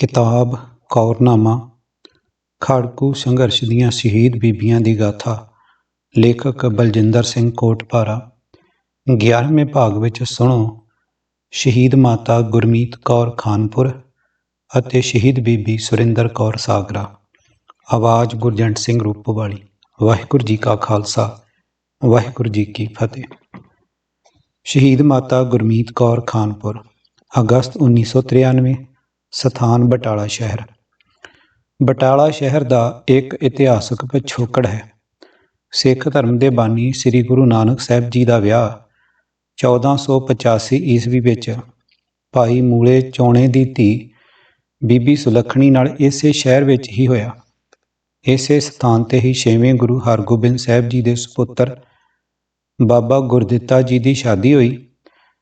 ਕਿਤਾਬ, ਕੌਰਨਾਮਾ, ਖਾੜਕੂ ਸੰਘਰਸ਼ ਦੀਆਂ ਸ਼ਹੀਦ ਬੀਬੀਆਂ ਦੀ ਗਾਥਾ, ਲੇਖਕ ਬਲਜਿੰਦਰ ਸਿੰਘ ਕੋਟਪਾਰਾ 11ਵੇਂ ਭਾਗ ਵਿੱਚ ਸੁਣੋ, ਸ਼ਹੀਦ ਮਾਤਾ ਗੁਰਮੀਤ ਕੌਰ ਖਾਨਪੁਰ ਅਤੇ ਸ਼ਹੀਦ ਬੀਬੀ ਸੁਰਿੰਦਰ ਕੌਰ ਸਾਗਰਾ। ਆਵਾਜ਼ ਗੁਰਜੰਟ ਸਿੰਘ ਰੂਪੋਵਾਲੀ। ਵਾਹਿਗੁਰੂ ਜੀ ਕਾ ਖਾਲਸਾ, ਵਾਹਿਗੁਰੂ ਜੀ ਕੀ ਫਤਿਹ। ਸ਼ਹੀਦ ਮਾਤਾ ਗੁਰਮੀਤ ਕੌਰ ਖਾਨਪੁਰ, ਅਗਸਤ 1993 ਸਥਾਨ ਬਟਾਲਾ ਸ਼ਹਿਰ। ਬਟਾਲਾ ਸ਼ਹਿਰ ਦਾ ਇੱਕ ਇਤਿਹਾਸਕ ਪਿਛੋਕੜ ਹੈ। ਸਿੱਖ ਧਰਮ ਦੇ ਬਾਨੀ ਸ੍ਰੀ ਗੁਰੂ ਨਾਨਕ ਸਾਹਿਬ ਜੀ ਦਾ ਵਿਆਹ 1485 ਈਸਵੀ ਵਿੱਚ ਭਾਈ ਮੂਲੇ ਚੋਣੇ ਦੀ ਧੀ ਬੀਬੀ ਸੁਲੱਖਣੀ ਨਾਲ ਇਸੇ ਸ਼ਹਿਰ ਵਿੱਚ ਹੀ ਹੋਇਆ। ਇਸੇ ਸਥਾਨ ਤੇ ਹੀ ਛੇਵੇਂ ਗੁਰੂ ਹਰਗੋਬਿੰਦ ਸਾਹਿਬ ਜੀ ਦੇ ਸੁਪੁੱਤਰ ਬਾਬਾ ਗੁਰਦਿੱਤਾ ਜੀ ਦੀ ਸ਼ਾਦੀ ਹੋਈ।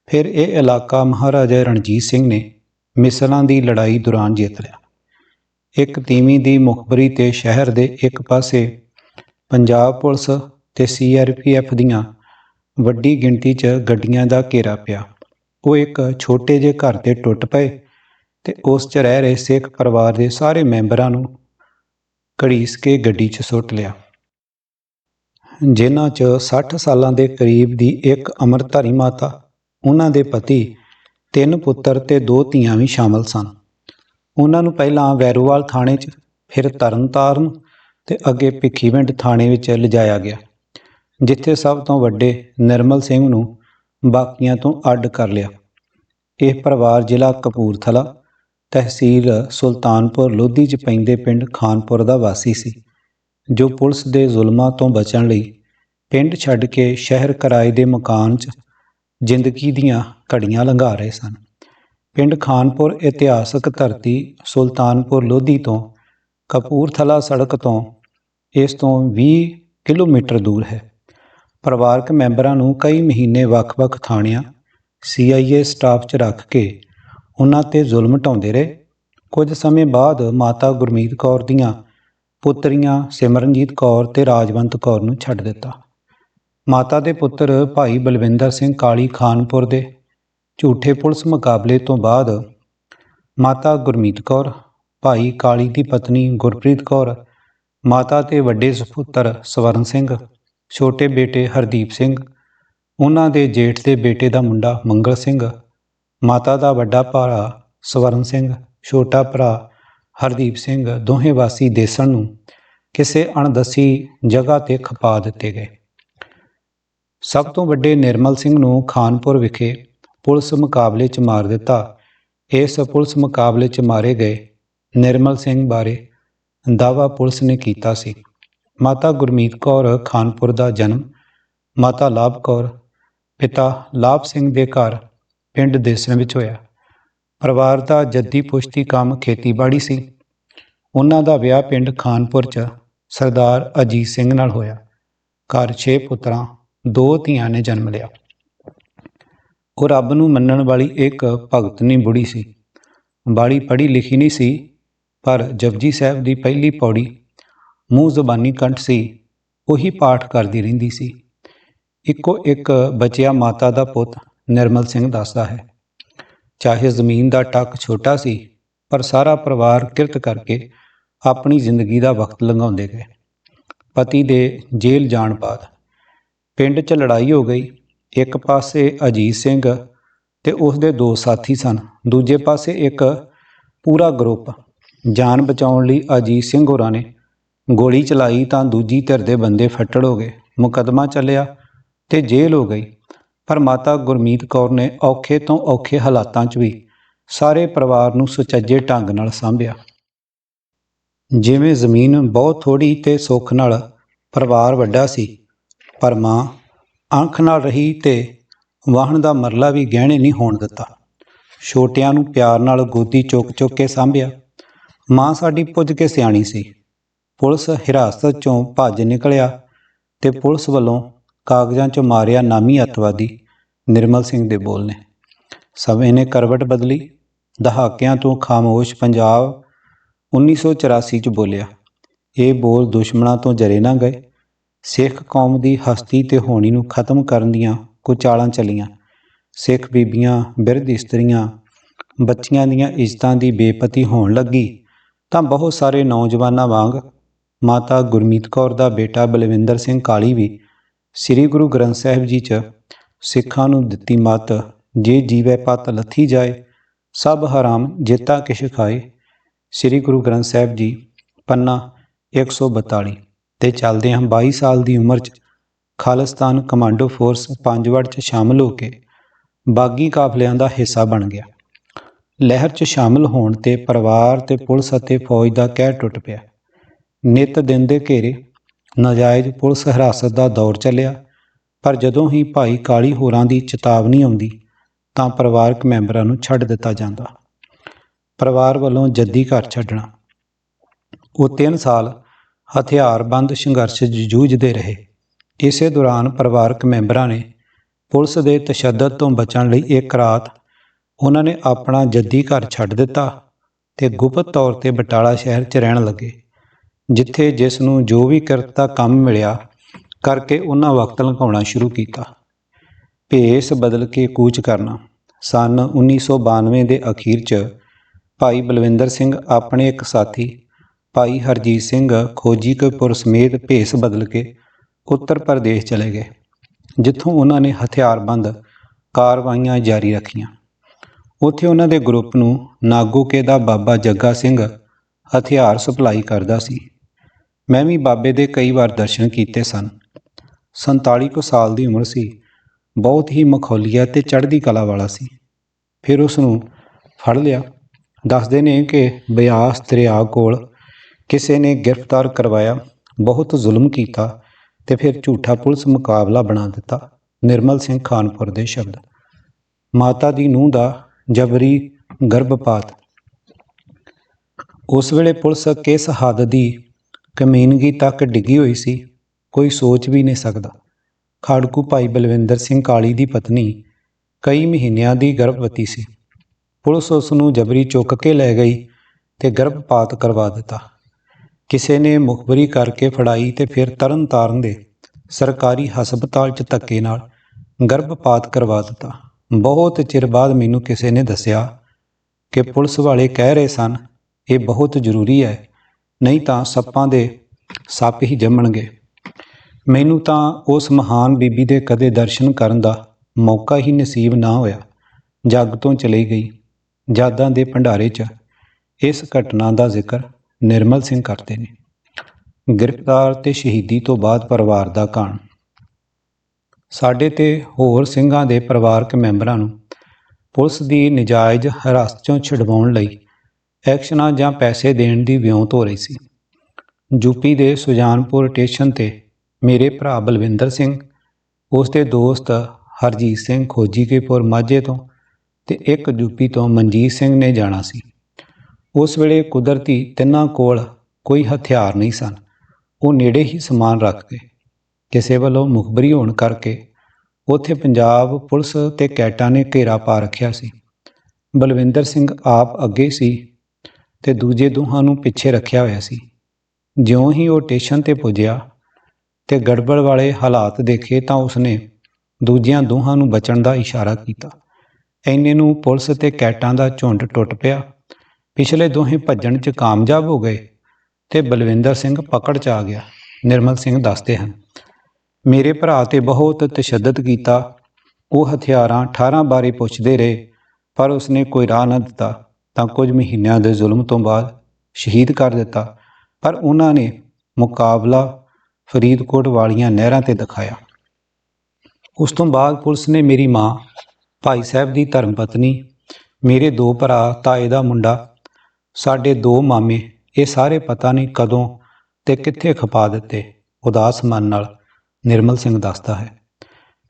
ਫਿਰ ਇਹ ਇਲਾਕਾ ਮਹਾਰਾਜਾ ਰਣਜੀਤ ਸਿੰਘ ਨੇ ਮਿਸਲਾਂ ਦੀ ਲੜਾਈ ਦੌਰਾਨ ਜਿੱਤ ਲਿਆ। ਇੱਕ ਤੀਵੀਂ ਦੀ ਮੁਖਬਰੀ ਤੇ ਸ਼ਹਿਰ ਦੇ ਇੱਕ ਪਾਸੇ ਪੰਜਾਬ ਪੁਲਿਸ ਤੇ ਸੀਆਰਪੀਐਫ ਦੀਆਂ ਵੱਡੀ ਗਿਣਤੀ 'ਚ ਗੱਡੀਆਂ ਦਾ ਘੇਰਾ ਪਿਆ। ਉਹ ਇੱਕ ਛੋਟੇ ਜਿਹੇ ਘਰ ਤੇ ਟੁੱਟ ਪਏ ਤੇ ਉਸ 'ਚ ਰਹਿ ਰਹੇ ਸਿੱਖ ਪਰਿਵਾਰ ਦੇ ਸਾਰੇ ਮੈਂਬਰਾਂ ਨੂੰ ਘੜੀਸ ਕੇ ਗੱਡੀ 'ਚ ਸੁੱਟ ਲਿਆ। ਜਿਨ੍ਹਾਂ 'ਚ 60 ਸਾਲਾਂ ਦੇ ਕਰੀਬ ਦੀ ਇੱਕ ਅਮਰਧਾਰੀ ਮਾਤਾ, ਉਹਨਾਂ ਦੇ ਪਤੀ ਤਿੰਨ ਪੁੱਤਰ ਤੇ ਦੋ ਧੀਆਂ ਵੀ ਸ਼ਾਮਲ ਸਨ। ਉਹਨਾਂ ਨੂੰ ਪਹਿਲਾਂ ਵੈਰੋਵਾਲ ਥਾਣੇ 'ਚ, ਫਿਰ ਤਰਨਤਾਰਨ ਤੇ ਅੱਗੇ ਭਿੱਖੀਵਿੰਡ ਥਾਣੇ ਵਿੱਚ ਲਿਜਾਇਆ ਗਿਆ, ਜਿੱਥੇ ਸਭ ਤੋਂ ਵੱਡੇ ਨਿਰਮਲ ਸਿੰਘ ਨੂੰ ਬਾਕੀਆਂ ਤੋਂ ਅੱਡ ਕਰ ਲਿਆ। ਇਹ ਪਰਿਵਾਰ ਜ਼ਿਲ੍ਹਾ ਕਪੂਰਥਲਾ, ਤਹਿਸੀਲ ਸੁਲਤਾਨਪੁਰ ਲੋਧੀ 'ਚ ਪੈਂਦੇ ਪਿੰਡ ਖਾਨਪੁਰ ਦਾ ਵਾਸੀ ਸੀ, ਜੋ ਪੁਲਿਸ ਦੇ ਜ਼ੁਲਮਾਂ ਤੋਂ ਬਚਣ ਲਈ ਪਿੰਡ ਛੱਡ ਕੇ ਸ਼ਹਿਰ ਕਿਰਾਏ ਦੇ ਮਕਾਨ 'ਚ ਜ਼ਿੰਦਗੀ ਦੀਆਂ ਘੜੀਆਂ ਲੰਘਾ ਰਹੇ ਸਨ। ਪਿੰਡ ਖਾਨਪੁਰ ਇਤਿਹਾਸਕ ਧਰਤੀ ਸੁਲਤਾਨਪੁਰ ਲੋਧੀ ਤੋਂ ਕਪੂਰਥਲਾ ਸੜਕ ਤੋਂ ਇਸ ਤੋਂ 20 ਕਿਲੋਮੀਟਰ ਦੂਰ ਹੈ। ਪਰਿਵਾਰਕ ਮੈਂਬਰਾਂ ਨੂੰ ਕਈ ਮਹੀਨੇ ਵੱਖ-ਵੱਖ ਥਾਣਿਆਂ ਸੀਆਈਏ ਸਟਾਫ 'ਚ ਰੱਖ ਕੇ ਉਹਨਾਂ ਤੇ ਜ਼ੁਲਮ ਢਾਉਂਦੇ ਰਹੇ। ਕੁਝ ਸਮੇਂ ਬਾਅਦ ਮਾਤਾ ਗੁਰਮੀਤ ਕੌਰ ਦੀਆਂ ਪੁੱਤਰੀਆਂ ਸਿਮਰਨਜੀਤ ਕੌਰ ਤੇ ਰਾਜਵੰਤ ਕੌਰ ਨੂੰ ਛੱਡ ਦਿੱਤਾ। ਮਾਤਾ ਦੇ ਪੁੱਤਰ ਭਾਈ ਬਲਵਿੰਦਰ ਸਿੰਘ ਕਾਲੀ ਖਾਨਪੁਰ ਦੇ ਝੂਠੇ ਪੁਲਿਸ ਮੁਕਾਬਲੇ ਤੋਂ ਬਾਅਦ ਮਾਤਾ ਗੁਰਮੀਤ ਕੌਰ, ਭਾਈ ਕਾਲੀ ਦੀ ਪਤਨੀ ਗੁਰਪ੍ਰੀਤ ਕੌਰ, ਮਾਤਾ ਤੇ ਵੱਡੇ ਸੁਪੁੱਤਰ ਸਵਰਨ ਸਿੰਘ, ਛੋਟੇ ਬੇਟੇ ਹਰਦੀਪ ਸਿੰਘ, ਉਹਨਾਂ ਦੇ ਜੇਠ ਦੇ ਬੇਟੇ ਦਾ ਮੁੰਡਾ ਮੰਗਲ ਸਿੰਘ, ਮਾਤਾ ਦਾ ਵੱਡਾ ਭਰਾ ਸਵਰਨ ਸਿੰਘ, ਛੋਟਾ ਭਰਾ ਹਰਦੀਪ ਸਿੰਘ, ਦੋਹੇ ਵਾਸੀ ਦੇਸਣ ਨੂੰ ਕਿਸੇ ਅਣਦਸੀ ਜਗ੍ਹਾ ਤੇ ਖਪਾ ਦਿੱਤੇ ਗਏ। ਸਭ ਤੋਂ ਵੱਡੇ ਨਿਰਮਲ ਸਿੰਘ ਨੂੰ ਖਾਨਪੁਰ ਵਿਖੇ ਪੁਲਿਸ ਮੁਕਾਬਲੇ 'ਚ ਮਾਰ ਦਿੱਤਾ। ਇਸ ਪੁਲਿਸ ਮੁਕਾਬਲੇ 'ਚ ਮਾਰੇ ਗਏ ਨਿਰਮਲ ਸਿੰਘ ਬਾਰੇ ਦਾਵਾ ਪੁਲਿਸ ਨੇ ਕੀਤਾ ਸੀ। ਮਾਤਾ ਗੁਰਮੀਤ ਕੌਰ ਖਾਨਪੁਰ ਦਾ ਜਨਮ, ਮਾਤਾ ਲਾਭ ਕੌਰ, ਪਿਤਾ ਲਾਭ ਸਿੰਘ ਦੇ ਘਰ ਪਿੰਡ ਦੇਸਣ ਵਿੱਚ ਹੋਇਆ। ਪਰਿਵਾਰ ਦਾ ਜੱਦੀ ਪੁਸ਼ਤੀ ਕੰਮ ਖੇਤੀਬਾੜੀ ਸੀ। ਉਹਨਾਂ ਦਾ ਵਿਆਹ ਪਿੰਡ ਖਾਨਪੁਰ 'ਚ ਸਰਦਾਰ ਅਜੀਤ ਸਿੰਘ ਨਾਲ ਹੋਇਆ। ਘਰ 6 ਪੁੱਤਰਾਂ ਦੋ ਧੀਆਂ ਨੇ ਜਨਮ ਲਿਆ। ਉਹ ਰੱਬ ਨੂੰ ਮੰਨਣ ਵਾਲੀ ਇੱਕ ਭਗਤਨੀ ਬੁੜੀ ਸੀ। ਬਾੜੀ ਪੜ੍ਹੀ ਲਿਖੀ ਨਹੀਂ ਸੀ, ਪਰ ਜਪਜੀ ਸਾਹਿਬ ਦੀ ਪਹਿਲੀ ਪੌੜੀ, ਮੂੰਹ ਜ਼ਬਾਨੀ ਕੰਠ ਸੀ, ਉਹੀ ਪਾਠ ਕਰਦੀ ਰਹਿੰਦੀ ਸੀ। ਇੱਕੋ ਇੱਕ ਬਚਿਆ ਮਾਤਾ ਦਾ ਪੁੱਤ ਨਿਰਮਲ ਸਿੰਘ ਦੱਸਦਾ ਹੈ, ਚਾਹੇ ਜ਼ਮੀਨ ਦਾ ਟੱਕ ਛੋਟਾ ਸੀ, ਪਰ ਸਾਰਾ ਪਰਿਵਾਰ ਕਿਰਤ ਕਰਕੇ ਆਪਣੀ ਜ਼ਿੰਦਗੀ ਦਾ ਵਕਤ ਲੰਘਾਉਂਦੇ ਗਏ। ਪਤੀ ਦੇ ਜੇਲ੍ਹ ਜਾਣ ਬਾਅਦ ਪਿੰਡ 'ਚ ਲੜਾਈ ਹੋ ਗਈ। ਇੱਕ ਪਾਸੇ ਅਜੀਤ ਸਿੰਘ ਤੇ ਉਸ ਦੇ ਦੋ ਸਾਥੀ ਸਨ। ਦੂਜੇ ਪਾਸੇ ਇੱਕ ਪੂਰਾ ਗਰੁੱਪ। ਜਾਨ ਬਚਾਉਣ ਲਈ ਅਜੀਤ ਸਿੰਘ ਹੋਰਾਂ ਨੇ ਗੋਲੀ ਚਲਾਈ ਤਾਂ ਦੂਜੀ ਧਿਰ ਦੇ ਬੰਦੇ ਫੱਟੜ ਹੋ ਗਏ। ਮੁਕਦਮਾ ਚੱਲਿਆ ਤੇ ਜੇਲ੍ਹ ਹੋ ਗਈ। ਪਰ ਮਾਤਾ ਗੁਰਮੀਤ ਕੌਰ ਨੇ ਔਖੇ ਤੋਂ ਔਖੇ ਹਾਲਾਤਾਂ 'ਚ ਵੀ ਸਾਰੇ ਪਰਿਵਾਰ ਨੂੰ ਸੁਚੱਜੇ ਢੰਗ ਨਾਲ ਸੰਭਿਆ। ਜਿਵੇਂ ਜ਼ਮੀਨ ਬਹੁਤ ਥੋੜੀ ਤੇ ਸੁੱਖ ਨਾਲ ਪਰਿਵਾਰ ਵੱਡਾ ਸੀ ਪਰ ਮਾਂ ਅੱਖ ਨਾਲ ਰਹੀ ਤੇ ਵਾਹਣ ਦਾ ਮਰਲਾ ਵੀ ਗਹਿਣੇ ਨਹੀਂ ਹੋਣ ਦਿੱਤਾ। ਛੋਟਿਆਂ ਨੂੰ ਪਿਆਰ ਨਾਲ ਗੋਦੀ ਚੁੱਕ ਚੁੱਕ ਕੇ ਸਾਂਭਿਆ। ਮਾਂ ਸਾਡੀ ਪੁੱਜ ਕੇ ਸਿਆਣੀ ਸੀ। ਪੁਲਿਸ ਹਿਰਾਸਤ ਚੋਂ ਭੱਜ ਨਿਕਲਿਆ ਤੇ ਪੁਲਿਸ ਵੱਲੋਂ ਕਾਗਜ਼ਾਂ 'ਚ ਮਾਰਿਆ ਨਾਮੀ ਅਤਵਾਦੀ ਨਿਰਮਲ ਸਿੰਘ ਦੇ ਬੋਲ ਨੇ। ਸਮੇਂ ਨੇ ਕਰਵਟ ਬਦਲੀ, ਦਹਾਕਿਆਂ ਤੋਂ ਖਾਮੋਸ਼ ਪੰਜਾਬ 1984 'ਚ ਬੋਲਿਆ। ਇਹ ਬੋਲ ਦੁਸ਼ਮਣਾਂ ਤੋਂ ਜਰੇ ਨਾ ਗਏ। ਸਿੱਖ ਕੌਮ ਦੀ ਹਸਤੀ ਤੇ ਹੋਣੀ ਨੂੰ ਖਤਮ ਕਰਨ ਦੀਆਂ ਕੁਚਾਲਾਂ ਚੱਲੀਆਂ। ਸਿੱਖ ਬੀਬੀਆਂ, ਬਿਰਧ ਇਸਤਰੀਆਂ, ਬੱਚੀਆਂ ਦੀਆਂ ਇੱਜ਼ਤਾਂ ਦੀ ਬੇਪਤੀ ਹੋਣ ਲੱਗੀ ਤਾਂ ਬਹੁਤ ਸਾਰੇ ਨੌਜਵਾਨਾਂ ਵਾਂਗ ਮਾਤਾ ਗੁਰਮੀਤ ਕੌਰ ਦਾ ਬੇਟਾ ਬਲਵਿੰਦਰ ਸਿੰਘ ਕਾਲੀ ਵੀ ਸ੍ਰੀ ਗੁਰੂ ਗ੍ਰੰਥ ਸਾਹਿਬ ਜੀ 'ਚ ਸਿੱਖਾਂ ਨੂੰ ਦਿੱਤੀ ਮੱਤ, ਜੇ ਜੀਵੈ ਪਤ ਲੱਥੀ ਜਾਏ, ਸਭ ਹਰਾਮ ਜੇਤਾ ਕਿਛ ਖਾਏ। ਸ੍ਰੀ ਗੁਰੂ ਗ੍ਰੰਥ ਸਾਹਿਬ ਜੀ, ਪੰਨਾ 142 ਤੇ ਚੱਲਦੇ ਹਾਂ 22 ਸਾਲ ਦੀ ਉਮਰ 'ਚ ਖਾਲਿਸਤਾਨ ਕਮਾਂਡੋ ਫੋਰਸ ਪੰਜਵੜ 'ਚ ਸ਼ਾਮਲ ਹੋ ਕੇ ਬਾਗੀ ਕਾਫਲਿਆਂ ਦਾ ਹਿੱਸਾ ਬਣ ਗਿਆ। ਲਹਿਰ 'ਚ ਸ਼ਾਮਲ ਹੋਣ ਤੇ ਪਰਿਵਾਰ ਤੇ ਪੁਲਿਸ ਅਤੇ ਫੌਜ ਦਾ ਕਹਿਰ ਟੁੱਟ ਪਿਆ। ਨਿਤ ਦਿਨ ਦੇ ਘੇਰੇ ਨਾਜਾਇਜ਼ ਪੁਲਿਸ ਹਿਰਾਸਤ ਦਾ ਦੌਰ ਚੱਲਿਆ, ਪਰ ਜਦੋਂ ਹੀ ਭਾਈ ਕਾਲੀ ਹੋਰਾਂ ਦੀ ਚੇਤਾਵਨੀ ਆਉਂਦੀ, ਤਾਂ ਪਰਿਵਾਰਕ ਮੈਂਬਰਾਂ ਨੂੰ ਛੱਡ ਦਿੱਤਾ ਜਾਂਦਾ। ਪਰਿਵਾਰ ਵੱਲੋਂ ਜੱਦੀ ਘਰ ਛੱਡਣਾ। ਉਹ 3 ਸਾਲ ਹਥਿਆਰਬੰਦ ਸੰਘਰਸ਼ ਜੂਝਦੇ ਰਹੇ। ਇਸੇ ਦੌਰਾਨ ਪਰਿਵਾਰਕ ਮੈਂਬਰਾਂ ਨੇ ਪੁਲਿਸ ਦੇ ਤਸ਼ੱਦਦ ਤੋਂ ਬਚਣ ਲਈ ਇੱਕ ਰਾਤ ਉਹਨਾਂ ਨੇ ਆਪਣਾ ਜੱਦੀ ਘਰ ਛੱਡ ਦਿੱਤਾ ਤੇ ਗੁਪਤ ਤੌਰ ਤੇ ਬਟਾਲਾ ਸ਼ਹਿਰ 'ਚ ਰਹਿਣ ਲੱਗੇ, ਜਿੱਥੇ ਜਿਸ ਨੂੰ ਜੋ ਵੀ ਕਿਰਤ ਦਾ ਕੰਮ ਮਿਲਿਆ ਕਰਕੇ ਉਹਨਾਂ ਵਕਤ ਲੰਘਾਉਣਾ ਸ਼ੁਰੂ ਕੀਤਾ। ਭੇਸ ਬਦਲ ਕੇ ਕੂਚ ਕਰਨਾ। ਸਨ 1992 ਦੇ ਅਖੀਰ 'ਚ ਭਾਈ ਬਲਵਿੰਦਰ ਸਿੰਘ ਆਪਣੇ ਇੱਕ ਸਾਥੀ ਭਾਈ ਹਰਜੀਤ ਸਿੰਘ ਖੋਜੀ ਕਪੁਰ ਸਮੇਤ ਭੇਸ ਬਦਲ ਕੇ ਉੱਤਰ ਪ੍ਰਦੇਸ਼ ਚਲੇ ਗਏ, ਜਿੱਥੋਂ ਉਹਨਾਂ ਨੇ ਹਥਿਆਰਬੰਦ ਕਾਰਵਾਈਆਂ ਜਾਰੀ ਰੱਖੀਆਂ। ਉੱਥੇ ਉਹਨਾਂ ਦੇ ਗਰੁੱਪ ਨੂੰ ਨਾਗੋਕੇ ਦਾ ਬਾਬਾ ਜੱਗਾ ਸਿੰਘ ਹਥਿਆਰ ਸਪਲਾਈ ਕਰਦਾ ਸੀ। ਮੈਂ ਵੀ ਬਾਬੇ ਦੇ ਕਈ ਵਾਰ ਦਰਸ਼ਨ ਕੀਤੇ ਸਨ। 47 ਕੁ ਸਾਲ ਦੀ ਉਮਰ ਸੀ, ਬਹੁਤ ਹੀ ਮਖੌਲੀਆ ਤੇ ਚੜ੍ਹਦੀ ਕਲਾ ਵਾਲਾ ਸੀ। ਫਿਰ ਉਸ ਨੂੰ ਫੜ ਲਿਆ। ਦੱਸਦੇ ਨੇ ਕਿ ਬਿਆਸ ਦਰਿਆ ਕੋਲ ਕਿਸੇ ਨੇ ਗ੍ਰਿਫਤਾਰ ਕਰਵਾਇਆ, ਬਹੁਤ ਜ਼ੁਲਮ ਕੀਤਾ ਤੇ ਫਿਰ ਝੂਠਾ ਪੁਲਿਸ ਮੁਕਾਬਲਾ ਬਣਾ ਦਿੱਤਾ, ਨਿਰਮਲ ਸਿੰਘ ਖਾਨਪੁਰ ਦੇ ਸ਼ਬਦ। ਮਾਤਾ ਦੀ ਨੂੰਹ ਦਾ ਜਬਰੀ ਗਰਭਪਾਤ। ਉਸ ਵੇਲੇ ਪੁਲਿਸ ਕਿਸ ਹੱਦ ਦੀ ਕਮੀਨਗੀ ਤੱਕ ਡਿੱਗੀ ਹੋਈ ਸੀ, ਕੋਈ ਸੋਚ ਵੀ ਨਹੀਂ ਸਕਦਾ। ਖਾੜਕੂ ਭਾਈ ਬਲਵਿੰਦਰ ਸਿੰਘ ਕਾਲੀ ਦੀ ਪਤਨੀ ਕਈ ਮਹੀਨਿਆਂ ਦੀ ਗਰਭਵਤੀ ਸੀ। ਪੁਲਿਸ ਉਸ ਨੂੰ ਜਬਰੀ ਚੁੱਕ ਕੇ ਲੈ ਗਈ ਤੇ ਗਰਭਪਾਤ ਕਰਵਾ ਦਿੱਤਾ। ਕਿਸੇ ਨੇ ਮੁਖਬਰੀ ਕਰਕੇ ਫੜਾਈ ਤੇ ਫਿਰ ਤਰਨ ਤਾਰਨ ਦੇ ਸਰਕਾਰੀ ਹਸਪਤਾਲ 'ਚ ਧੱਕੇ ਨਾਲ ਗਰਭਪਾਤ ਕਰਵਾ ਦਿੱਤਾ। ਬਹੁਤ ਚਿਰ ਬਾਅਦ ਮੈਨੂੰ ਕਿਸੇ ਨੇ ਦੱਸਿਆ ਕਿ ਪੁਲਿਸ ਵਾਲੇ ਕਹਿ ਰਹੇ ਸਨ, ਇਹ ਬਹੁਤ ਜ਼ਰੂਰੀ ਹੈ, ਨਹੀਂ ਤਾਂ ਸੱਪਾਂ ਦੇ ਸੱਪ ਹੀ ਜੰਮਣਗੇ। ਮੈਨੂੰ ਤਾਂ ਉਸ ਮਹਾਨ ਬੀਬੀ ਦੇ ਕਦੇ ਦਰਸ਼ਨ ਕਰਨ ਦਾ ਮੌਕਾ ਹੀ ਨਸੀਬ ਨਾ ਹੋਇਆ। ਜੱਗ ਤੋਂ ਚਲੀ ਗਈ ਜਾਦਾਂ ਦੇ ਭੰਡਾਰੇ 'ਚ। ਇਸ ਘਟਨਾ ਦਾ ਜ਼ਿਕਰ ਨਿਰਮਲ ਸਿੰਘ ਕਰਦੇ ਨੇ। ਗ੍ਰਿਫਤਾਰ ਤੇ ਸ਼ਹੀਦੀ ਤੋਂ ਬਾਅਦ ਪਰਿਵਾਰ ਦਾ ਕਾਣ। ਸਾਡੇ ਤੇ ਹੋਰ ਸਿੰਘਾਂ ਦੇ ਪਰਿਵਾਰਕ ਮੈਂਬਰਾਂ ਨੂੰ ਪੁਲਿਸ ਦੀ ਨਜਾਇਜ਼ ਹਿਰਾਸਤ 'ਚੋਂ ਛਡਵਾਉਣ ਲਈ ਐਕਸ਼ਨਾਂ ਜਾਂ ਪੈਸੇ ਦੇਣ ਦੀ ਵਿਉਂਤ ਹੋ ਰਹੀ ਸੀ। ਯੂਪੀ ਦੇ ਸੁਜਾਨਪੁਰ ਸਟੇਸ਼ਨ ਤੇ ਮੇਰੇ ਭਰਾ ਬਲਵਿੰਦਰ ਸਿੰਘ, ਉਸ ਦੇ ਦੋਸਤ ਹਰਜੀਤ ਸਿੰਘ ਖੋਜੀਕੇਪੁਰ ਮਾਝੇ ਤੋਂ ਤੇ ਇੱਕ ਯੂਪੀ ਤੋਂ ਮਨਜੀਤ ਸਿੰਘ ਨੇ ਜਾਣਾ ਸੀ। ਉਸ ਵੇਲੇ ਕੁਦਰਤੀ ਤਿੰਨਾਂ ਕੋਲ ਕੋਈ ਹਥਿਆਰ ਨਹੀਂ ਸਨ। ਉਹ ਨੇੜੇ ਹੀ ਸਮਾਨ ਰੱਖ ਗਏ ਕਿਸੇ ਵੱਲੋਂ ਮੁਖਬਰੀ ਹੋਣ ਕਰਕੇ ਉੱਥੇ ਪੰਜਾਬ ਪੁਲਿਸ ਤੇ ਕੈਟਾਂ ਨੇ ਘੇਰਾ ਪਾ ਰੱਖਿਆ ਸੀ। ਬਲਵਿੰਦਰ ਸਿੰਘ ਆਪ ਅੱਗੇ ਸੀ ਤੇ ਦੂਜੇ ਦੋਹਾਂ ਨੂੰ ਪਿੱਛੇ ਰੱਖਿਆ ਹੋਇਆ ਸੀ। ਜਿਉਂ ਹੀ ਉਹ ਸਟੇਸ਼ਨ ਤੇ ਪੁੱਜਿਆ ਤੇ ਗੜਬੜ ਵਾਲੇ ਹਾਲਾਤ ਦੇਖੇ ਤਾਂ ਉਸਨੇ ਦੂਜਿਆਂ ਦੋਹਾਂ ਨੂੰ ਬਚਣ ਦਾ ਇਸ਼ਾਰਾ ਕੀਤਾ। ਐਨੇ ਨੂੰ ਪੁਲਿਸ ਤੇ ਕੈਟਾਂ ਦਾ ਝੁੰਡ ਟੁੱਟ ਪਿਆ ਪਿਛਲੇ ਦੋਹੇ ਭੱਜਣ 'ਚ ਕਾਮਯਾਬ ਹੋ ਗਏ ਤੇ ਬਲਵਿੰਦਰ ਸਿੰਘ ਪਕੜ 'ਚ ਆ ਗਿਆ। ਨਿਰਮਲ ਸਿੰਘ ਦੱਸਦੇ ਹਨ, ਮੇਰੇ ਭਰਾ ਤੇ ਬਹੁਤ ਤਸ਼ੱਦਦ ਕੀਤਾ। ਉਹ ਹਥਿਆਰਾਂ 18 ਬਾਰੇ ਪੁੱਛਦੇ ਰਹੇ, ਪਰ ਉਸਨੇ ਕੋਈ ਰਾਹ ਨਾ ਦਿੱਤਾ। ਤਾਂ ਕੁਝ ਮਹੀਨਿਆਂ ਦੇ ਜ਼ੁਲਮ ਤੋਂ ਬਾਅਦ ਸ਼ਹੀਦ ਕਰ ਦਿੱਤਾ। ਪਰ ਉਹਨਾਂ ਨੇ ਮੁਕਾਬਲਾ ਫਰੀਦਕੋਟ ਵਾਲੀਆਂ ਨਹਿਰਾਂ ਤੇ ਦਿਖਾਇਆ। ਉਸ ਤੋਂ ਬਾਅਦ ਪੁਲਿਸ ਨੇ ਮੇਰੀ ਮਾਂ, ਭਾਈ ਸਾਹਿਬ ਦੀ ਧਰਮ ਪਤਨੀ, ਮੇਰੇ ਦੋ ਭਰਾ, ਤਾਏ ਦਾ ਮੁੰਡਾ ਸਾਡੇ ਦੋ ਮਾਮੇ ਇਹ ਸਾਰੇ ਪਤਾ ਨਹੀਂ ਕਦੋਂ ਤੇ ਕਿੱਥੇ ਖਪਾ ਦਿੱਤੇ। ਉਦਾਸ ਮਨ ਨਾਲ ਨਿਰਮਲ ਸਿੰਘ ਦੱਸਦਾ ਹੈ,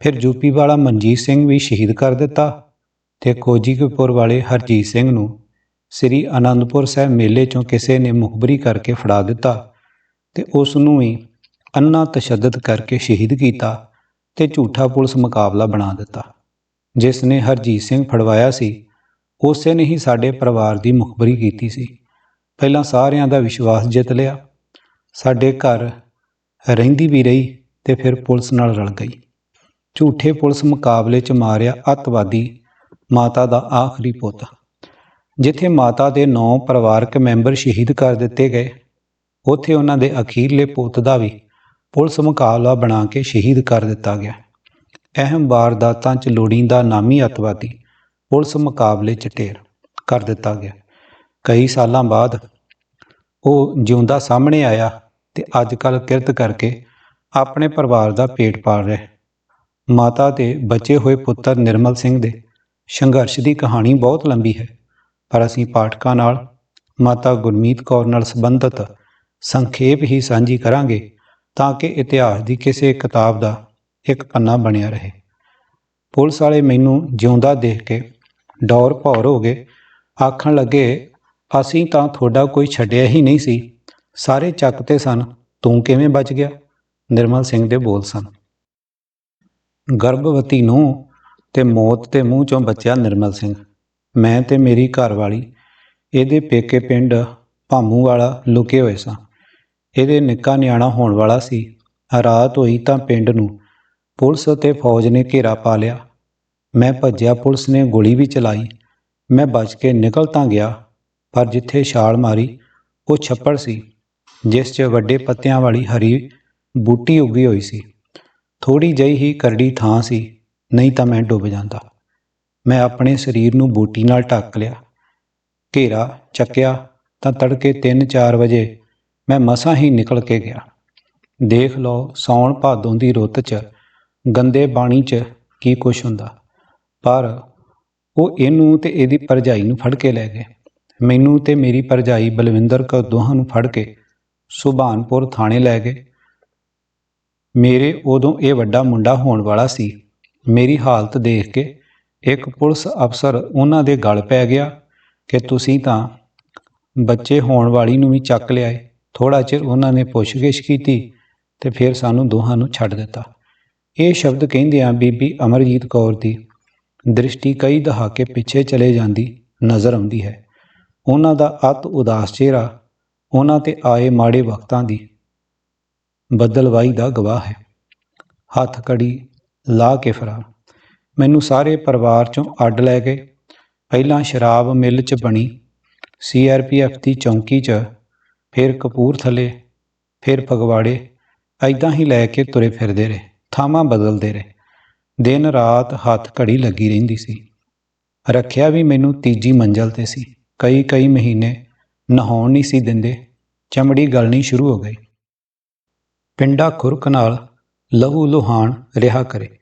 ਫਿਰ ਯੂਪੀ ਵਾਲਾ ਮਨਜੀਤ ਸਿੰਘ ਵੀ ਸ਼ਹੀਦ ਕਰ ਦਿੱਤਾ ਤੇ ਕੋਜੀਕਪੁਰ ਵਾਲੇ ਹਰਜੀਤ ਸਿੰਘ ਨੂੰ ਸ੍ਰੀ ਅਨੰਦਪੁਰ ਸਾਹਿਬ ਮੇਲੇ ਚੋਂ ਕਿਸੇ ਨੇ ਮੁਖਬਰੀ ਕਰਕੇ ਫੜਾ ਦਿੱਤਾ ਤੇ ਉਸ ਨੂੰ ਵੀ ਅੰਨਾ ਤਸ਼ੱਦਦ ਕਰਕੇ ਸ਼ਹੀਦ ਕੀਤਾ ਤੇ ਝੂਠਾ ਪੁਲਿਸ ਮੁਕਾਬਲਾ ਬਣਾ ਦਿੱਤਾ, ਜਿਸ ਨੇ ਹਰਜੀਤ ਸਿੰਘ ਫੜਵਾਇਆ ਸੀ ਉਸੇ ਨੇ ਹੀ ਸਾਡੇ ਪਰਿਵਾਰ ਦੀ ਮੁਖਬਰੀ ਕੀਤੀ ਸੀ। ਪਹਿਲਾਂ ਸਾਰਿਆਂ ਦਾ ਵਿਸ਼ਵਾਸ ਜਿੱਤ ਲਿਆ। ਸਾਡੇ ਘਰ ਰਹਿੰਦੀ ਵੀ ਰਹੀ ਤੇ ਫਿਰ ਪੁਲਿਸ ਨਾਲ ਰਲ ਗਈ। ਝੂਠੇ ਪੁਲਿਸ ਮੁਕਾਬਲੇ 'ਚ ਮਾਰਿਆ ਅੱਤਵਾਦੀ ਮਾਤਾ ਦਾ ਆਖਰੀ ਪੁੱਤ। ਜਿੱਥੇ ਮਾਤਾ ਦੇ ਨੌ ਪਰਿਵਾਰਕ ਮੈਂਬਰ ਸ਼ਹੀਦ ਕਰ ਦਿੱਤੇ ਗਏ, ਉੱਥੇ ਉਹਨਾਂ ਦੇ ਅਖੀਰਲੇ ਪੁੱਤ ਦਾ ਵੀ ਪੁਲਿਸ ਮੁਕਾਬਲਾ ਬਣਾ ਕੇ ਸ਼ਹੀਦ ਕਰ ਦਿੱਤਾ ਗਿਆ। ਅਹਿਮ ਵਾਰਦਾਤਾਂ 'ਚ ਲੋੜੀਂਦਾ ਨਾਮੀ ਅਤਵਾਦੀ ਪੁਲਿਸ ਮੁਕਾਬਲੇ 'ਚ ਢੇਰ ਕਰ ਦਿੱਤਾ ਗਿਆ। ਕਈ ਸਾਲਾਂ ਬਾਅਦ ਉਹ ਜਿਉਂਦਾ ਸਾਹਮਣੇ ਆਇਆ ਤੇ ਅੱਜ ਕੱਲ ਕਿਰਤ ਕਰਕੇ ਆਪਣੇ ਪਰਿਵਾਰ ਦਾ ਪੇਟ ਪਾਲ ਰਿਹਾ ਮਾਤਾ ਦੇ ਬਚੇ ਹੋਏ ਪੁੱਤਰ ਨਿਰਮਲ ਸਿੰਘ ਦੇ ਸੰਘਰਸ਼ ਦੀ ਕਹਾਣੀ ਬਹੁਤ ਲੰਬੀ ਹੈ, ਪਰ ਅਸੀਂ ਪਾਠਕਾਂ ਨਾਲ ਮਾਤਾ ਗੁਰਮੀਤ ਕੌਰ ਨਾਲ ਸੰਬੰਧਿਤ ਸੰਖੇਪ ਹੀ ਸਾਂਝੀ ਕਰਾਂਗੇ ਤਾਂ ਕਿ ਇਤਿਹਾਸ ਦੀ ਕਿਸੇ ਕਿਤਾਬ ਦਾ ਇੱਕ ਪੰਨਾ ਬਣਿਆ ਰਹੇ। ਪੁਲਿਸ ਵਾਲੇ ਮੈਨੂੰ ਜਿਉਂਦਾ ਦੇਖ ਕੇ ਡੌਰ ਭੌਰ ਹੋ ਗਏ। ਆਖਣ ਲੱਗੇ, ਅਸੀਂ ਤਾਂ ਤੁਹਾਡਾ ਕੋਈ ਛੱਡਿਆ ਹੀ ਨਹੀਂ ਸੀ। ਸਾਰੇ ਚੱਕ ਤੇ ਸਨ। ਤੂੰ ਕਿਵੇਂ ਬਚ ਗਿਆ? ਨਿਰਮਲ ਸਿੰਘ ਦੇ ਬੋਲ ਸਨ। ਗਰਭਵਤੀ ਨੂੰ ਤੇ ਮੌਤ ਦੇ ਮੂੰਹ ਚੋਂ ਬਚਿਆ ਨਿਰਮਲ ਸਿੰਘ। ਮੈਂ ਤੇ ਮੇਰੀ ਘਰਵਾਲੀ, ਇਹਦੇ ਪੇਕੇ ਪਿੰਡ ਭਾਮੂ ਵਾਲਾ ਲੁਕੇ ਹੋਏ ਸਾਂ। ਇਹਦੇ ਨਿੱਕਾ ਨਿਆਣਾ ਹੋਣ ਵਾਲਾ ਸੀ। ਰਾਤ ਹੋਈ ਤਾਂ ਪਿੰਡ ਨੂੰ ਪੁਲਿਸ ਅਤੇ ਫੌਜ ਨੇ ਘੇਰਾ ਪਾ ਲਿਆ। ਮੈਂ ਭੱਜਿਆ ਪੁਲਿਸ ਨੇ ਗੋਲੀ ਵੀ ਚਲਾਈ। ਮੈਂ ਬਚ ਕੇ ਨਿਕਲ ਤਾਂ ਗਿਆ, ਪਰ ਜਿੱਥੇ ਛਾਲ ਮਾਰੀ, ਉਹ ਛੱਪੜ ਸੀ, ਜਿਸ 'ਚ ਵੱਡੇ ਪੱਤਿਆਂ ਵਾਲੀ ਹਰੀ ਬੂਟੀ ਉੱਗੀ ਹੋਈ ਸੀ। ਥੋੜੀ ਜਿਹੀ ਹੀ ਕਰੜੀ ਥਾਂ ਸੀ, ਨਹੀਂ ਤਾਂ ਮੈਂ ਡੁੱਬ ਜਾਂਦਾ। ਮੈਂ ਆਪਣੇ ਸਰੀਰ ਨੂੰ ਬੂਟੀ ਨਾਲ ਢੱਕ ਲਿਆ। ਘੇਰਾ ਚੱਕਿਆ ਤਾਂ ਤੜਕੇ 3-4 ਵਜੇ ਮੈਂ ਮਸਾਂ ਹੀ ਨਿਕਲ ਕੇ ਗਿਆ। ਦੇਖ ਲਓ, ਸੌਣ ਭਾਦੋਂ ਦੀ ਰੁੱਤ 'ਚ, ਗੰਦੇ ਬਾਣੀ 'ਚ ਕੀ ਕੁਛ ਹੁੰਦਾ। ਪਰ ਉਹ ਇਹਨੂੰ ਤੇ ਇਹਦੀ ਭਰਜਾਈ ਨੂੰ ਫੜ ਕੇ ਲੈ ਗਏ। ਮੈਨੂੰ ਤੇ ਮੇਰੀ ਭਰਜਾਈ ਬਲਵਿੰਦਰ ਕੌਰ ਦੋਹਾਂ ਨੂੰ ਫੜ ਕੇ ਸੁਭਾਨਪੁਰ ਥਾਣੇ ਲੈ ਗਏ। ਮੇਰੇ ਉਦੋਂ ਇਹ ਵੱਡਾ ਮੁੰਡਾ ਹੋਣ ਵਾਲਾ ਸੀ। ਮੇਰੀ ਹਾਲਤ ਦੇਖ ਕੇ ਇੱਕ ਪੁਲਿਸ ਅਫਸਰ ਉਹਨਾਂ ਦੇ ਗਲ ਪੈ ਗਿਆ ਕਿ ਤੁਸੀਂ ਤਾਂ ਬੱਚੇ ਹੋਣ ਵਾਲੀ ਨੂੰ ਵੀ ਚੱਕ ਲਿਆਏ। ਥੋੜਾ ਚਿਰ ਉਹਨਾਂ ਨੇ ਪੁੱਛਗਿੱਛ ਕੀਤੀ ਤੇ ਫਿਰ ਸਾਨੂੰ ਦੋਹਾਂ ਨੂੰ ਛੱਡ ਦਿੱਤਾ। ਇਹ ਸ਼ਬਦ ਕਹਿੰਦੇ ਆ ਬੀਬੀ ਅਮਰਜੀਤ ਕੌਰ ਦੀ ਦ੍ਰਿਸ਼ਟੀ ਕਈ ਦਹਾਕੇ ਪਿੱਛੇ ਚਲੇ ਜਾਂਦੀ ਨਜ਼ਰ ਆਉਂਦੀ ਹੈ। ਉਹਨਾਂ ਦਾ ਅਤ ਉਦਾਸ ਚਿਹਰਾ ਉਹਨਾਂ ਤੇ ਆਏ ਮਾੜੇ ਵਕਤਾਂ ਦੀ ਬਦਲਵਾਈ ਦਾ ਗਵਾਹ ਹੈ। ਹੱਥ ਕੜੀ ਲਾ ਕੇ ਫਰਾਰ। ਮੈਨੂੰ ਸਾਰੇ ਪਰਿਵਾਰ ਚੋਂ ਅੱਡ ਲੈ ਗਏ। ਪਹਿਲਾਂ ਸ਼ਰਾਬ ਮਿੱਲ 'ਚ ਬਣੀ ਸੀਆਰਪੀਐਫ ਦੀ ਚੌਂਕੀ 'ਚ, ਫਿਰ ਕਪੂਰਥਲੇ, ਫਿਰ ਫਗਵਾੜੇ ਐਦਾਂ ਹੀ ਲੈ ਕੇ ਤੁਰੇ ਫਿਰਦੇ ਰਹੇ, ਥਾਵਾਂ ਬਦਲਦੇ ਰਹੇ। ਦਿਨ ਰਾਤ ਹੱਥ ਘੜੀ ਲੱਗੀ ਰਹਿੰਦੀ ਸੀ। ਰੱਖਿਆ ਵੀ ਮੈਨੂੰ ਤੀਜੀ ਮੰਜ਼ਲ ਤੇ ਸੀ। ਕਈ ਕਈ ਮਹੀਨੇ ਨਹਾਉਣ ਨਹੀਂ ਸੀ ਦਿੰਦੇ। ਚਮੜੀ ਗਲਣੀ ਸ਼ੁਰੂ ਹੋ ਗਈ। ਪਿੰਡਾ ਖੁਰਕ ਨਾਲ ਲਹੂ ਲੁਹਾਨ ਰਿਹਾ ਕਰੇ।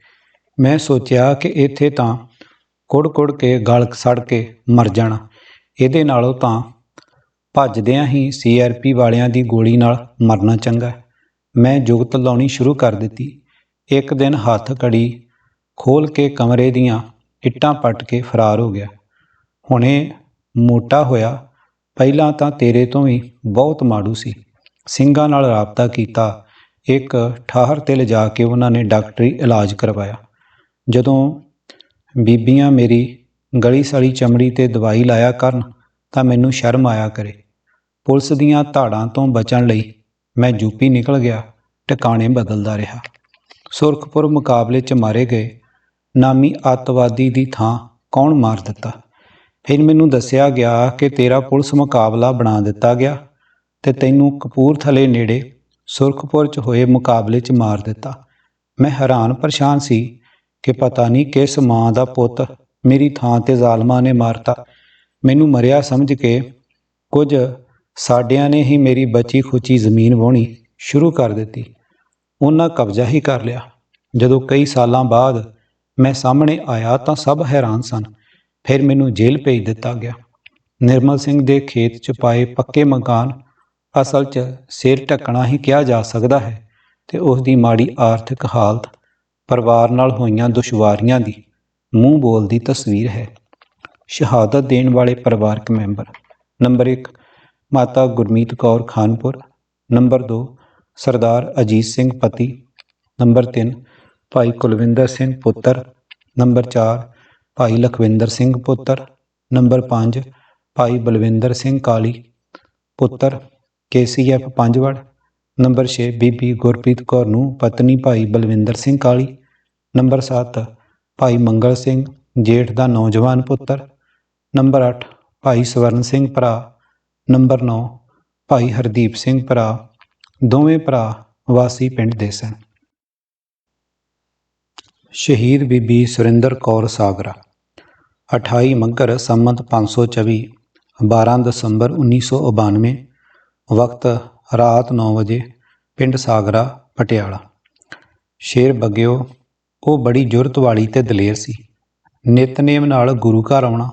ਮੈਂ ਸੋਚਿਆ ਕਿ ਇੱਥੇ ਤਾਂ ਕੁੜ ਕੁੜ ਕੇ ਗਲ ਸੜ ਕੇ ਮਰ ਜਾਣਾ। ਇਹਦੇ ਨਾਲੋਂ ਤਾਂ ਭੱਜਦਿਆਂ ਹੀ ਸੀਆਰਪੀ ਵਾਲਿਆਂ ਦੀ ਗੋਲੀ ਨਾਲ ਮਰਨਾ ਚੰਗਾ ਮੈਂ ਜੁਗਤ ਲਾਉਣੀ ਸ਼ੁਰੂ ਕਰ ਦਿੱਤੀ। ਇੱਕ ਦਿਨ ਹੱਥ ਕੜੀ ਖੋਲ ਕੇ ਕਮਰੇ ਦੀਆਂ ਇੱਟਾਂ ਪੱਟ ਕੇ ਫਰਾਰ ਹੋ ਗਿਆ। ਹੁਣੇ ਮੋਟਾ ਹੋਇਆ, ਪਹਿਲਾਂ ਤਾਂ ਤੇਰੇ ਤੋਂ ਵੀ ਬਹੁਤ ਮਾੜੂ ਸੀ। ਸਿੰਘਾਂ ਨਾਲ ਰਾਬਤਾ ਕੀਤਾ, ਇੱਕ ਠਾਹਰ ਤੇ ਲਿਜਾ ਕੇ ਉਹਨਾਂ ਨੇ ਡਾਕਟਰੀ ਇਲਾਜ ਕਰਵਾਇਆ। ਜਦੋਂ ਬੀਬੀਆਂ ਮੇਰੀ ਗਲੀ ਸੜੀ ਚਮੜੀ ਤੇ ਦਵਾਈ ਲਾਇਆ ਕਰਨ, ਤਾਂ ਮੈਨੂੰ ਸ਼ਰਮ ਆਇਆ ਕਰੇ। ਪੁਲਿਸ ਦੀਆਂ ਧਾੜਾਂ ਤੋਂ ਬਚਣ ਲਈ ਮੈਂ ਯੂਪੀ ਨਿਕਲ ਗਿਆ, ਟਿਕਾਣੇ ਬਦਲਦਾ ਰਿਹਾ। ਸੁਰਖਪੁਰ ਮੁਕਾਬਲੇ 'ਚ ਮਾਰੇ ਗਏ ਨਾਮੀ ਅੱਤਵਾਦੀ ਦੀ ਥਾਂ ਕੌਣ ਮਾਰ ਦਿੱਤਾ? ਫਿਰ ਮੈਨੂੰ ਦੱਸਿਆ ਗਿਆ ਕਿ ਤੇਰਾ ਪੁਲਿਸ ਮੁਕਾਬਲਾ ਬਣਾ ਦਿੱਤਾ ਗਿਆ ਤੇ ਤੈਨੂੰ ਕਪੂਰਥਲੇ ਨੇੜੇ ਸੁਰਖਪੁਰ 'ਚ ਹੋਏ ਮੁਕਾਬਲੇ 'ਚ ਮਾਰ ਦਿੱਤਾ। ਮੈਂ ਹੈਰਾਨ ਪਰੇਸ਼ਾਨ ਸੀ ਕਿ ਪਤਾ ਨਹੀਂ ਕਿਸ ਮਾਂ ਦਾ ਪੁੱਤ ਮੇਰੀ ਥਾਂ ਤੇ ਜ਼ਾਲਮਾਂ ਨੇ ਮਾਰਤਾ। ਮੈਨੂੰ ਮਰਿਆ ਸਮਝ ਕੇ ਕੁਝ ਸਾਡਿਆਂ ਨੇ ਹੀ ਮੇਰੀ ਬਚੀ ਖੁਚੀ ਜ਼ਮੀਨ ਵਾਹੁਣੀ ਸ਼ੁਰੂ ਕਰ ਦਿੱਤੀ। ਉਹਨਾਂ ਕਬਜ਼ਾ ਹੀ ਕਰ ਲਿਆ। ਜਦੋਂ ਕਈ ਸਾਲਾਂ ਬਾਅਦ ਮੈਂ ਸਾਹਮਣੇ ਆਇਆ ਤਾਂ ਸਭ ਹੈਰਾਨ ਸਨ। ਫਿਰ ਮੈਨੂੰ ਜੇਲ੍ਹ ਭੇਜ ਦਿੱਤਾ ਗਿਆ। ਨਿਰਮਲ ਸਿੰਘ ਦੇ ਖੇਤ 'ਚ ਪਾਏ ਪੱਕੇ ਮਕਾਨ ਅਸਲ 'ਚ ਸਿਰ ਢੱਕਣਾ ਹੀ ਕਿਹਾ ਜਾ ਸਕਦਾ ਹੈ ਤੇ ਉਸ ਦੀ ਮਾੜੀ ਆਰਥਿਕ ਹਾਲਤ ਪਰਿਵਾਰ ਨਾਲ ਹੋਈਆਂ ਦੁਸ਼ਵਾਰੀਆਂ ਦੀ ਮੂੰਹ ਬੋਲ ਦੀ ਤਸਵੀਰ ਹੈ। ਸ਼ਹਾਦਤ ਦੇਣ ਵਾਲੇ ਪਰਿਵਾਰਕ ਮੈਂਬਰ ਨੰਬਰ 1 ਮਾਤਾ ਗੁਰਮੀਤ ਕੌਰ ਖਾਨਪੁਰ, ਨੰਬਰ 2 ਸਰਦਾਰ ਅਜੀਤ ਸਿੰਘ ਪਤੀ, ਨੰਬਰ 3 ਭਾਈ ਕੁਲਵਿੰਦਰ ਸਿੰਘ ਪੁੱਤਰ, ਨੰਬਰ 4 ਭਾਈ ਲਖਵਿੰਦਰ ਸਿੰਘ ਪੁੱਤਰ, ਨੰਬਰ 5 ਭਾਈ ਬਲਵਿੰਦਰ ਸਿੰਘ ਕਾਲੀ ਪੁੱਤਰ, ਕੇਸੀਐਫ ਪੰਜਵੜ, ਨੰਬਰ 6 ਬੀਬੀ ਗੁਰਪ੍ਰੀਤ ਕੌਰ ਨੂੰ ਪਤਨੀ ਭਾਈ ਬਲਵਿੰਦਰ ਸਿੰਘ ਕਾਲੀ, ਨੰਬਰ 7 ਭਾਈ ਮੰਗਲ ਸਿੰਘ ਜੇਠ ਦਾ ਨੌਜਵਾਨ ਪੁੱਤਰ, ਨੰਬਰ 8 ਭਾਈ ਸਵਰਨ ਸਿੰਘ ਭਰਾ, ਨੰਬਰ 9 ਭਾਈ ਹਰਦੀਪ ਸਿੰਘ ਭਰਾ, ਦੋਵੇਂ ਭਰਾ ਵਾਸੀ ਪਿੰਡ ਦੇ ਸਨ। ਸ਼ਹੀਦ ਬੀਬੀ ਸੁਰਿੰਦਰ ਕੌਰ ਸਾਗਰਾ 28 ਮੱਘਰ ਸੰਮਤ 524 12 ਦਸੰਬਰ 1992 ਵਕਤ ਰਾਤ 9 ਵਜੇ ਪਿੰਡ ਸਾਗਰਾ, ਪਟਿਆਲਾ। ਸ਼ੇਰ ਬਗਿਓ, ਉਹ ਬੜੀ ਜੁਰਤ ਵਾਲੀ ਤੇ ਦਲੇਰ ਸੀ। ਨਿਤਨੇਮ ਨਾਲ ਗੁਰੂ ਘਰ ਆਉਣਾ,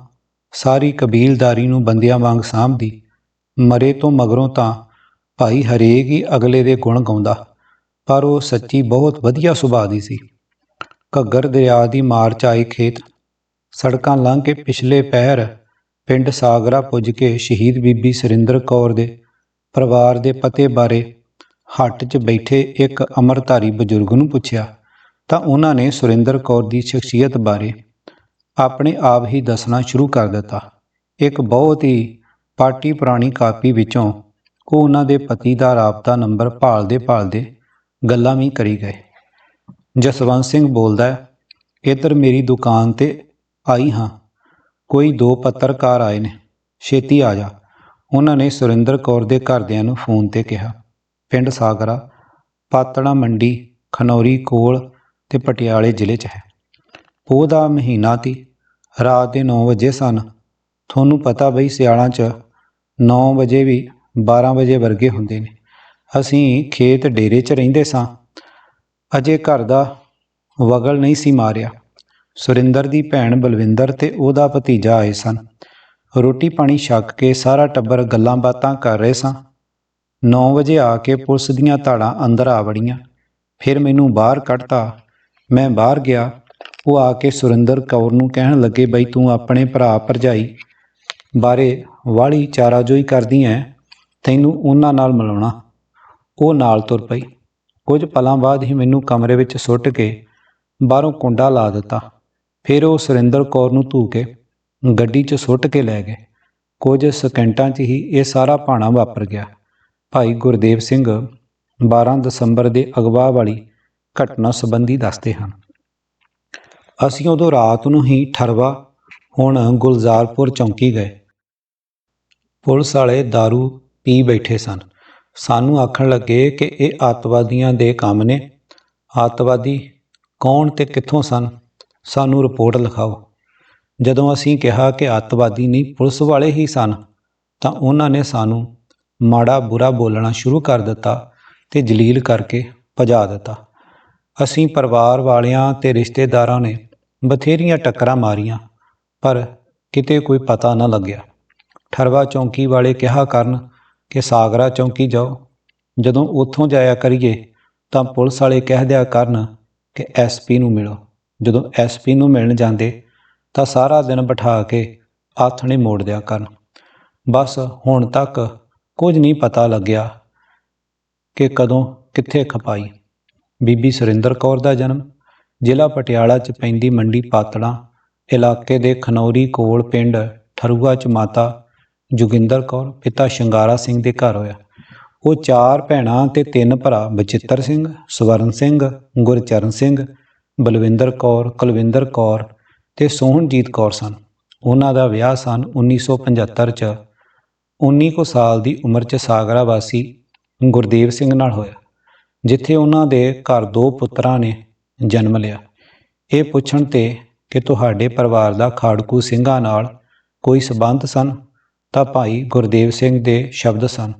ਸਾਰੀ ਕਬੀਲਦਾਰੀ ਨੂੰ ਬੰਦਿਆਂ ਵਾਂਗ ਸਾਂਭਦੀ, ਮਰੇ ਤੋਂ ਮਗਰੋਂ ਤਾਂ ਭਾਈ ਹਰੇਕ ਹੀ ਅਗਲੇ ਦੇ ਗੁਣ ਗਾਉਂਦਾ, ਪਰ ਉਹ ਸੱਚੀ ਬਹੁਤ ਵਧੀਆ ਸੁਭਾਅ ਦੀ ਸੀ। ਘੱਗਰ ਦਰਿਆ ਦੀ ਮਾਰ ਚ ਆਏ ਖੇਤ। ਸੜਕਾਂ ਲੰਘ ਕੇ ਪਿਛਲੇ ਪਹਿਰ ਪਿੰਡ ਸਾਗਰਾ ਪੁੱਜ ਕੇ ਸ਼ਹੀਦ ਬੀਬੀ ਸੁਰਿੰਦਰ ਕੌਰ ਦੇ ਪਰਿਵਾਰ ਦੇ ਪਤੇ ਬਾਰੇ ਹੱਟ 'ਚ ਬੈਠੇ ਇੱਕ ਅਮਰਧਾਰੀ ਬਜ਼ੁਰਗ ਨੂੰ ਪੁੱਛਿਆ, ਤਾਂ ਉਹਨਾਂ ਨੇ ਸੁਰਿੰਦਰ ਕੌਰ ਦੀ ਸ਼ਖਸੀਅਤ ਬਾਰੇ ਆਪਣੇ ਆਪ ਹੀ ਦੱਸਣਾ ਸ਼ੁਰੂ ਕਰ ਦਿੱਤਾ। ਇੱਕ ਬਹੁਤ ਹੀ ਪਾਟੀ ਪੁਰਾਣੀ ਕਾਪੀ ਵਿੱਚੋਂ ਉਹ ਉਹਨਾਂ ਦੇ ਪਤੀ ਦਾ ਰਾਬਤਾ ਨੰਬਰ ਭਾਲਦੇ ਭਾਲਦੇ ਗੱਲਾਂ ਵੀ ਕਰੀ ਗਏ। ਜਸਵੰਤ ਸਿੰਘ ਬੋਲਦਾ ਹੈ, ਇੱਧਰ ਮੇਰੀ ਦੁਕਾਨ ਤੇ ਆਈ ਹਾਂ। ਕੋਈ ਦੋ ਪੱਤਰਕਾਰ ਆਏ ਨੇ। ਛੇਤੀ ਆ ਜਾ। ਉਹਨਾਂ ਨੇ ਸੁਰਿੰਦਰ ਕੌਰ ਦੇ ਘਰਦਿਆਂ ਨੂੰ ਫੋਨ ਤੇ ਕਿਹਾ ਪਿੰਡ ਸਾਗਰਾ ਪਾਤੜਾ ਮੰਡੀ ਖਨੌਰੀ ਕੋਲ ਤੇ ਪਟਿਆਲੇ ਜ਼ਿਲ੍ਹੇ 'ਚ ਹੈ। ਪੋਹ ਦਾ ਮਹੀਨਾ ਤੀ। ਰਾਤ ਦੇ 9 ਵਜੇ ਸਨ। ਤੁਹਾਨੂੰ ਪਤਾ ਬਈ ਸਿਆਲਾਂ 'ਚ 9 ਵਜੇ ਵੀ 12 ਵਜੇ ਵਰਗੇ ਹੁੰਦੇ ਨੇ। ਅਸੀਂ ਖੇਤ ਡੇਰੇ 'ਚ ਰਹਿੰਦੇ ਸਾਂ। ਅਜੇ ਘਰ ਦਾ ਵਗਲ ਨਹੀਂ ਸੀ ਮਾਰਿਆ। ਸੁਰਿੰਦਰ ਦੀ ਭੈਣ ਬਲਵਿੰਦਰ ਤੇ ਉਹਦਾ ਭਤੀਜਾ ਆਏ ਸਨ। ਰੋਟੀ ਪਾਣੀ ਛੱਕ ਕੇ ਸਾਰਾ ਟੱਬਰ ਗੱਲਾਂ ਬਾਤਾਂ ਕਰ ਰਹੇ ਸਾਂ। 9 ਵਜੇ ਆ ਕੇ ਪੁਲਿਸ ਦੀਆਂ ਧਾੜਾਂ ਅੰਦਰ ਆ ਵੜੀਆਂ। ਫਿਰ ਮੈਨੂੰ ਬਾਹਰ ਕੱਢਤਾ। ਮੈਂ ਬਾਹਰ ਗਿਆ। ਉਹ ਆ ਕੇ ਸੁਰਿੰਦਰ ਕੌਰ ਨੂੰ ਕਹਿਣ ਲੱਗੇ, ਬਈ ਤੂੰ ਆਪਣੇ ਭਰਾ ਭਰਜਾਈ ਬਾਰੇ ਵਾਲੀ ਚਾਰਾਜੋਈ ਕਰਦੀ ਐ ਤੈਨੂੰ ਉਹਨਾਂ ਨਾਲ ਮਿਲਾਉਣਾ। ਉਹ ਨਾਲ ਤੁਰ ਪਈ। ਕੁਝ ਪਲਾਂ ਬਾਅਦ ਹੀ ਮੈਨੂੰ ਕਮਰੇ ਵਿੱਚ ਸੁੱਟ ਕੇ ਬਾਹਰੋਂ ਕੁੰਡਾ ਲਾ ਦਿੱਤਾ। ਫਿਰ ਉਹ ਸੁਰਿੰਦਰ ਕੌਰ ਨੂੰ ਧੂ ਕੇ ਗੱਡੀ 'ਚ ਸੁੱਟ ਕੇ ਲੈ ਗਏ। ਕੁਝ ਸਕਿੰਟਾਂ 'ਚ ਹੀ ਇਹ ਸਾਰਾ ਭਾਣਾ ਵਾਪਰ ਗਿਆ। ਭਾਈ ਗੁਰਦੇਵ ਸਿੰਘ 12 ਦਸੰਬਰ ਦੇ ਅਗਵਾ ਵਾਲੀ ਘਟਨਾ ਸੰਬੰਧੀ ਦੱਸਦੇ ਹਨ। ਅਸੀਂ ਉਦੋਂ ਰਾਤ ਨੂੰ ਹੀ ਠਰਵਾ ਹੁਣ ਗੁਲਜ਼ਾਰਪੁਰ ਚੌਂਕੀ ਗਏ। ਪੁਲਿਸ ਵਾਲੇ दारू ਪੀ ਬੈਠੇ ਸਨ। ਸਾਨੂੰ ਆਖਣ ਲੱਗੇ ਕਿ ਇਹ ਆਤਵਾਦੀਆਂ ਦੇ ਕੰਮ ਨੇ। ਆਤਵਾਦੀ ਕੌਣ ਤੇ ਕਿੱਥੋਂ ਸਨ? ਸਾਨੂੰ ਰਿਪੋਰਟ ਲਿਖਾਓ। ਜਦੋਂ ਅਸੀਂ ਕਿਹਾ ਕਿ ਆਤਵਾਦੀ ਨਹੀਂ, ਪੁਲਿਸ ਵਾਲੇ ਹੀ ਸਨ, ਤਾਂ ਉਹਨਾਂ ਨੇ ਸਾਨੂੰ ਮਾੜਾ ਬੁਰਾ ਬੋਲਣਾ ਸ਼ੁਰੂ ਕਰ ਦਿੱਤਾ ਤੇ ਜਲੀਲ ਕਰਕੇ ਭਜਾ ਦਿੱਤਾ। ਅਸੀਂ ਪਰਿਵਾਰ ਵਾਲਿਆਂ ਤੇ ਰਿਸ਼ਤੇਦਾਰਾਂ ਨੇ ਬਥੇਰੀਆਂ ਟੱਕਰਾਂ ਮਾਰੀਆਂ, ਪਰ ਕਿਤੇ ਕੋਈ ਪਤਾ ਨਾ ਲੱਗਿਆ। ਠਰਵਾ ਚੌਂਕੀ ਵਾਲੇ ਕਿਹਾ ਕਰਨ ਕਿ ਸਾਗਰਾ ਚੌਂਕੀ ਜਾਓ। ਜਦੋਂ ਉੱਥੋਂ ਜਾਇਆ ਕਰੀਏ, ਤਾਂ ਪੁਲਿਸ ਵਾਲੇ ਕਹਿ ਦਿਆ ਕਰਨ ਕਿ ਐਸਪੀ ਨੂੰ ਮਿਲੋ। ਜਦੋਂ ਐਸਪੀ ਨੂੰ ਮਿਲਣ ਜਾਂਦੇ, ਤਾਂ ਸਾਰਾ ਦਿਨ ਬਿਠਾ ਕੇ ਆਥਣੇ ਮੋੜ ਦਿਆ ਕਰਨ। ਬਸ ਹੁਣ ਤੱਕ ਕੁਝ ਨਹੀਂ ਪਤਾ ਲੱਗਿਆ ਕਿ ਕਦੋਂ ਕਿੱਥੇ ਖਪਾਈ। ਬੀਬੀ ਸੁਰਿੰਦਰ ਕੌਰ ਦਾ ਜਨਮ। ਜ਼ਿਲ੍ਹਾ ਪਟਿਆਲਾ 'ਚ ਪੈਂਦੀ ਮੰਡੀ ਪਾਤੜਾ ਇਲਾਕੇ ਦੇ ਖਨੌਰੀ ਕੋਲ ਪਿੰਡ ਠਰੂਆ 'ਚ ਮਾਤਾ ਜੋਗਿੰਦਰ ਕੌਰ, ਪਿਤਾ ਸ਼ਿੰਗਾਰਾ ਸਿੰਘ ਦੇ ਘਰ ਹੋਇਆ। ਉਹ ਚਾਰ ਭੈਣਾਂ ਤੇ ਤਿੰਨ ਭਰਾ, ਬਚਿੱਤਰ ਸਿੰਘ, ਸਵਰਨ ਸਿੰਘ, ਗੁਰਚਰਨ ਸਿੰਘ, ਬਲਵਿੰਦਰ ਕੌਰ, ਕੁਲਵਿੰਦਰ ਕੌਰ ਤੇ ਸੋਹਣਜੀਤ ਕੌਰ ਸਨ। ਉਹਨਾਂ ਦਾ ਵਿਆਹ ਸਨ 1975 ਚ। 19 ਕੁ ਸਾਲ ਦੀ ਉਮਰ ਚ ਸਾਗਰਾ ਵਾਸੀ ਗੁਰਦੇਵ ਸਿੰਘ ਨਾਲ ਹੋਇਆ, ਜਿੱਥੇ ਉਹਨਾਂ ਦੇ ਘਰ ਦੋ ਪੁੱਤਰਾਂ ਨੇ ਜਨਮ ਲਿਆ। ਇਹ ਪੁੱਛਣ ਤੇ ਕਿ ਤੁਹਾਡੇ ਪਰਿਵਾਰ ਦਾ ਖਾੜਕੂ ਸਿੰਘਾਂ ਨਾਲ ਕੋਈ ਸਬੰਧ ਸਨ? ਤਾਂ ਭਾਈ ਗੁਰਦੇਵ ਸਿੰਘ ਦੇ ਸ਼ਬਦ ਸਨ।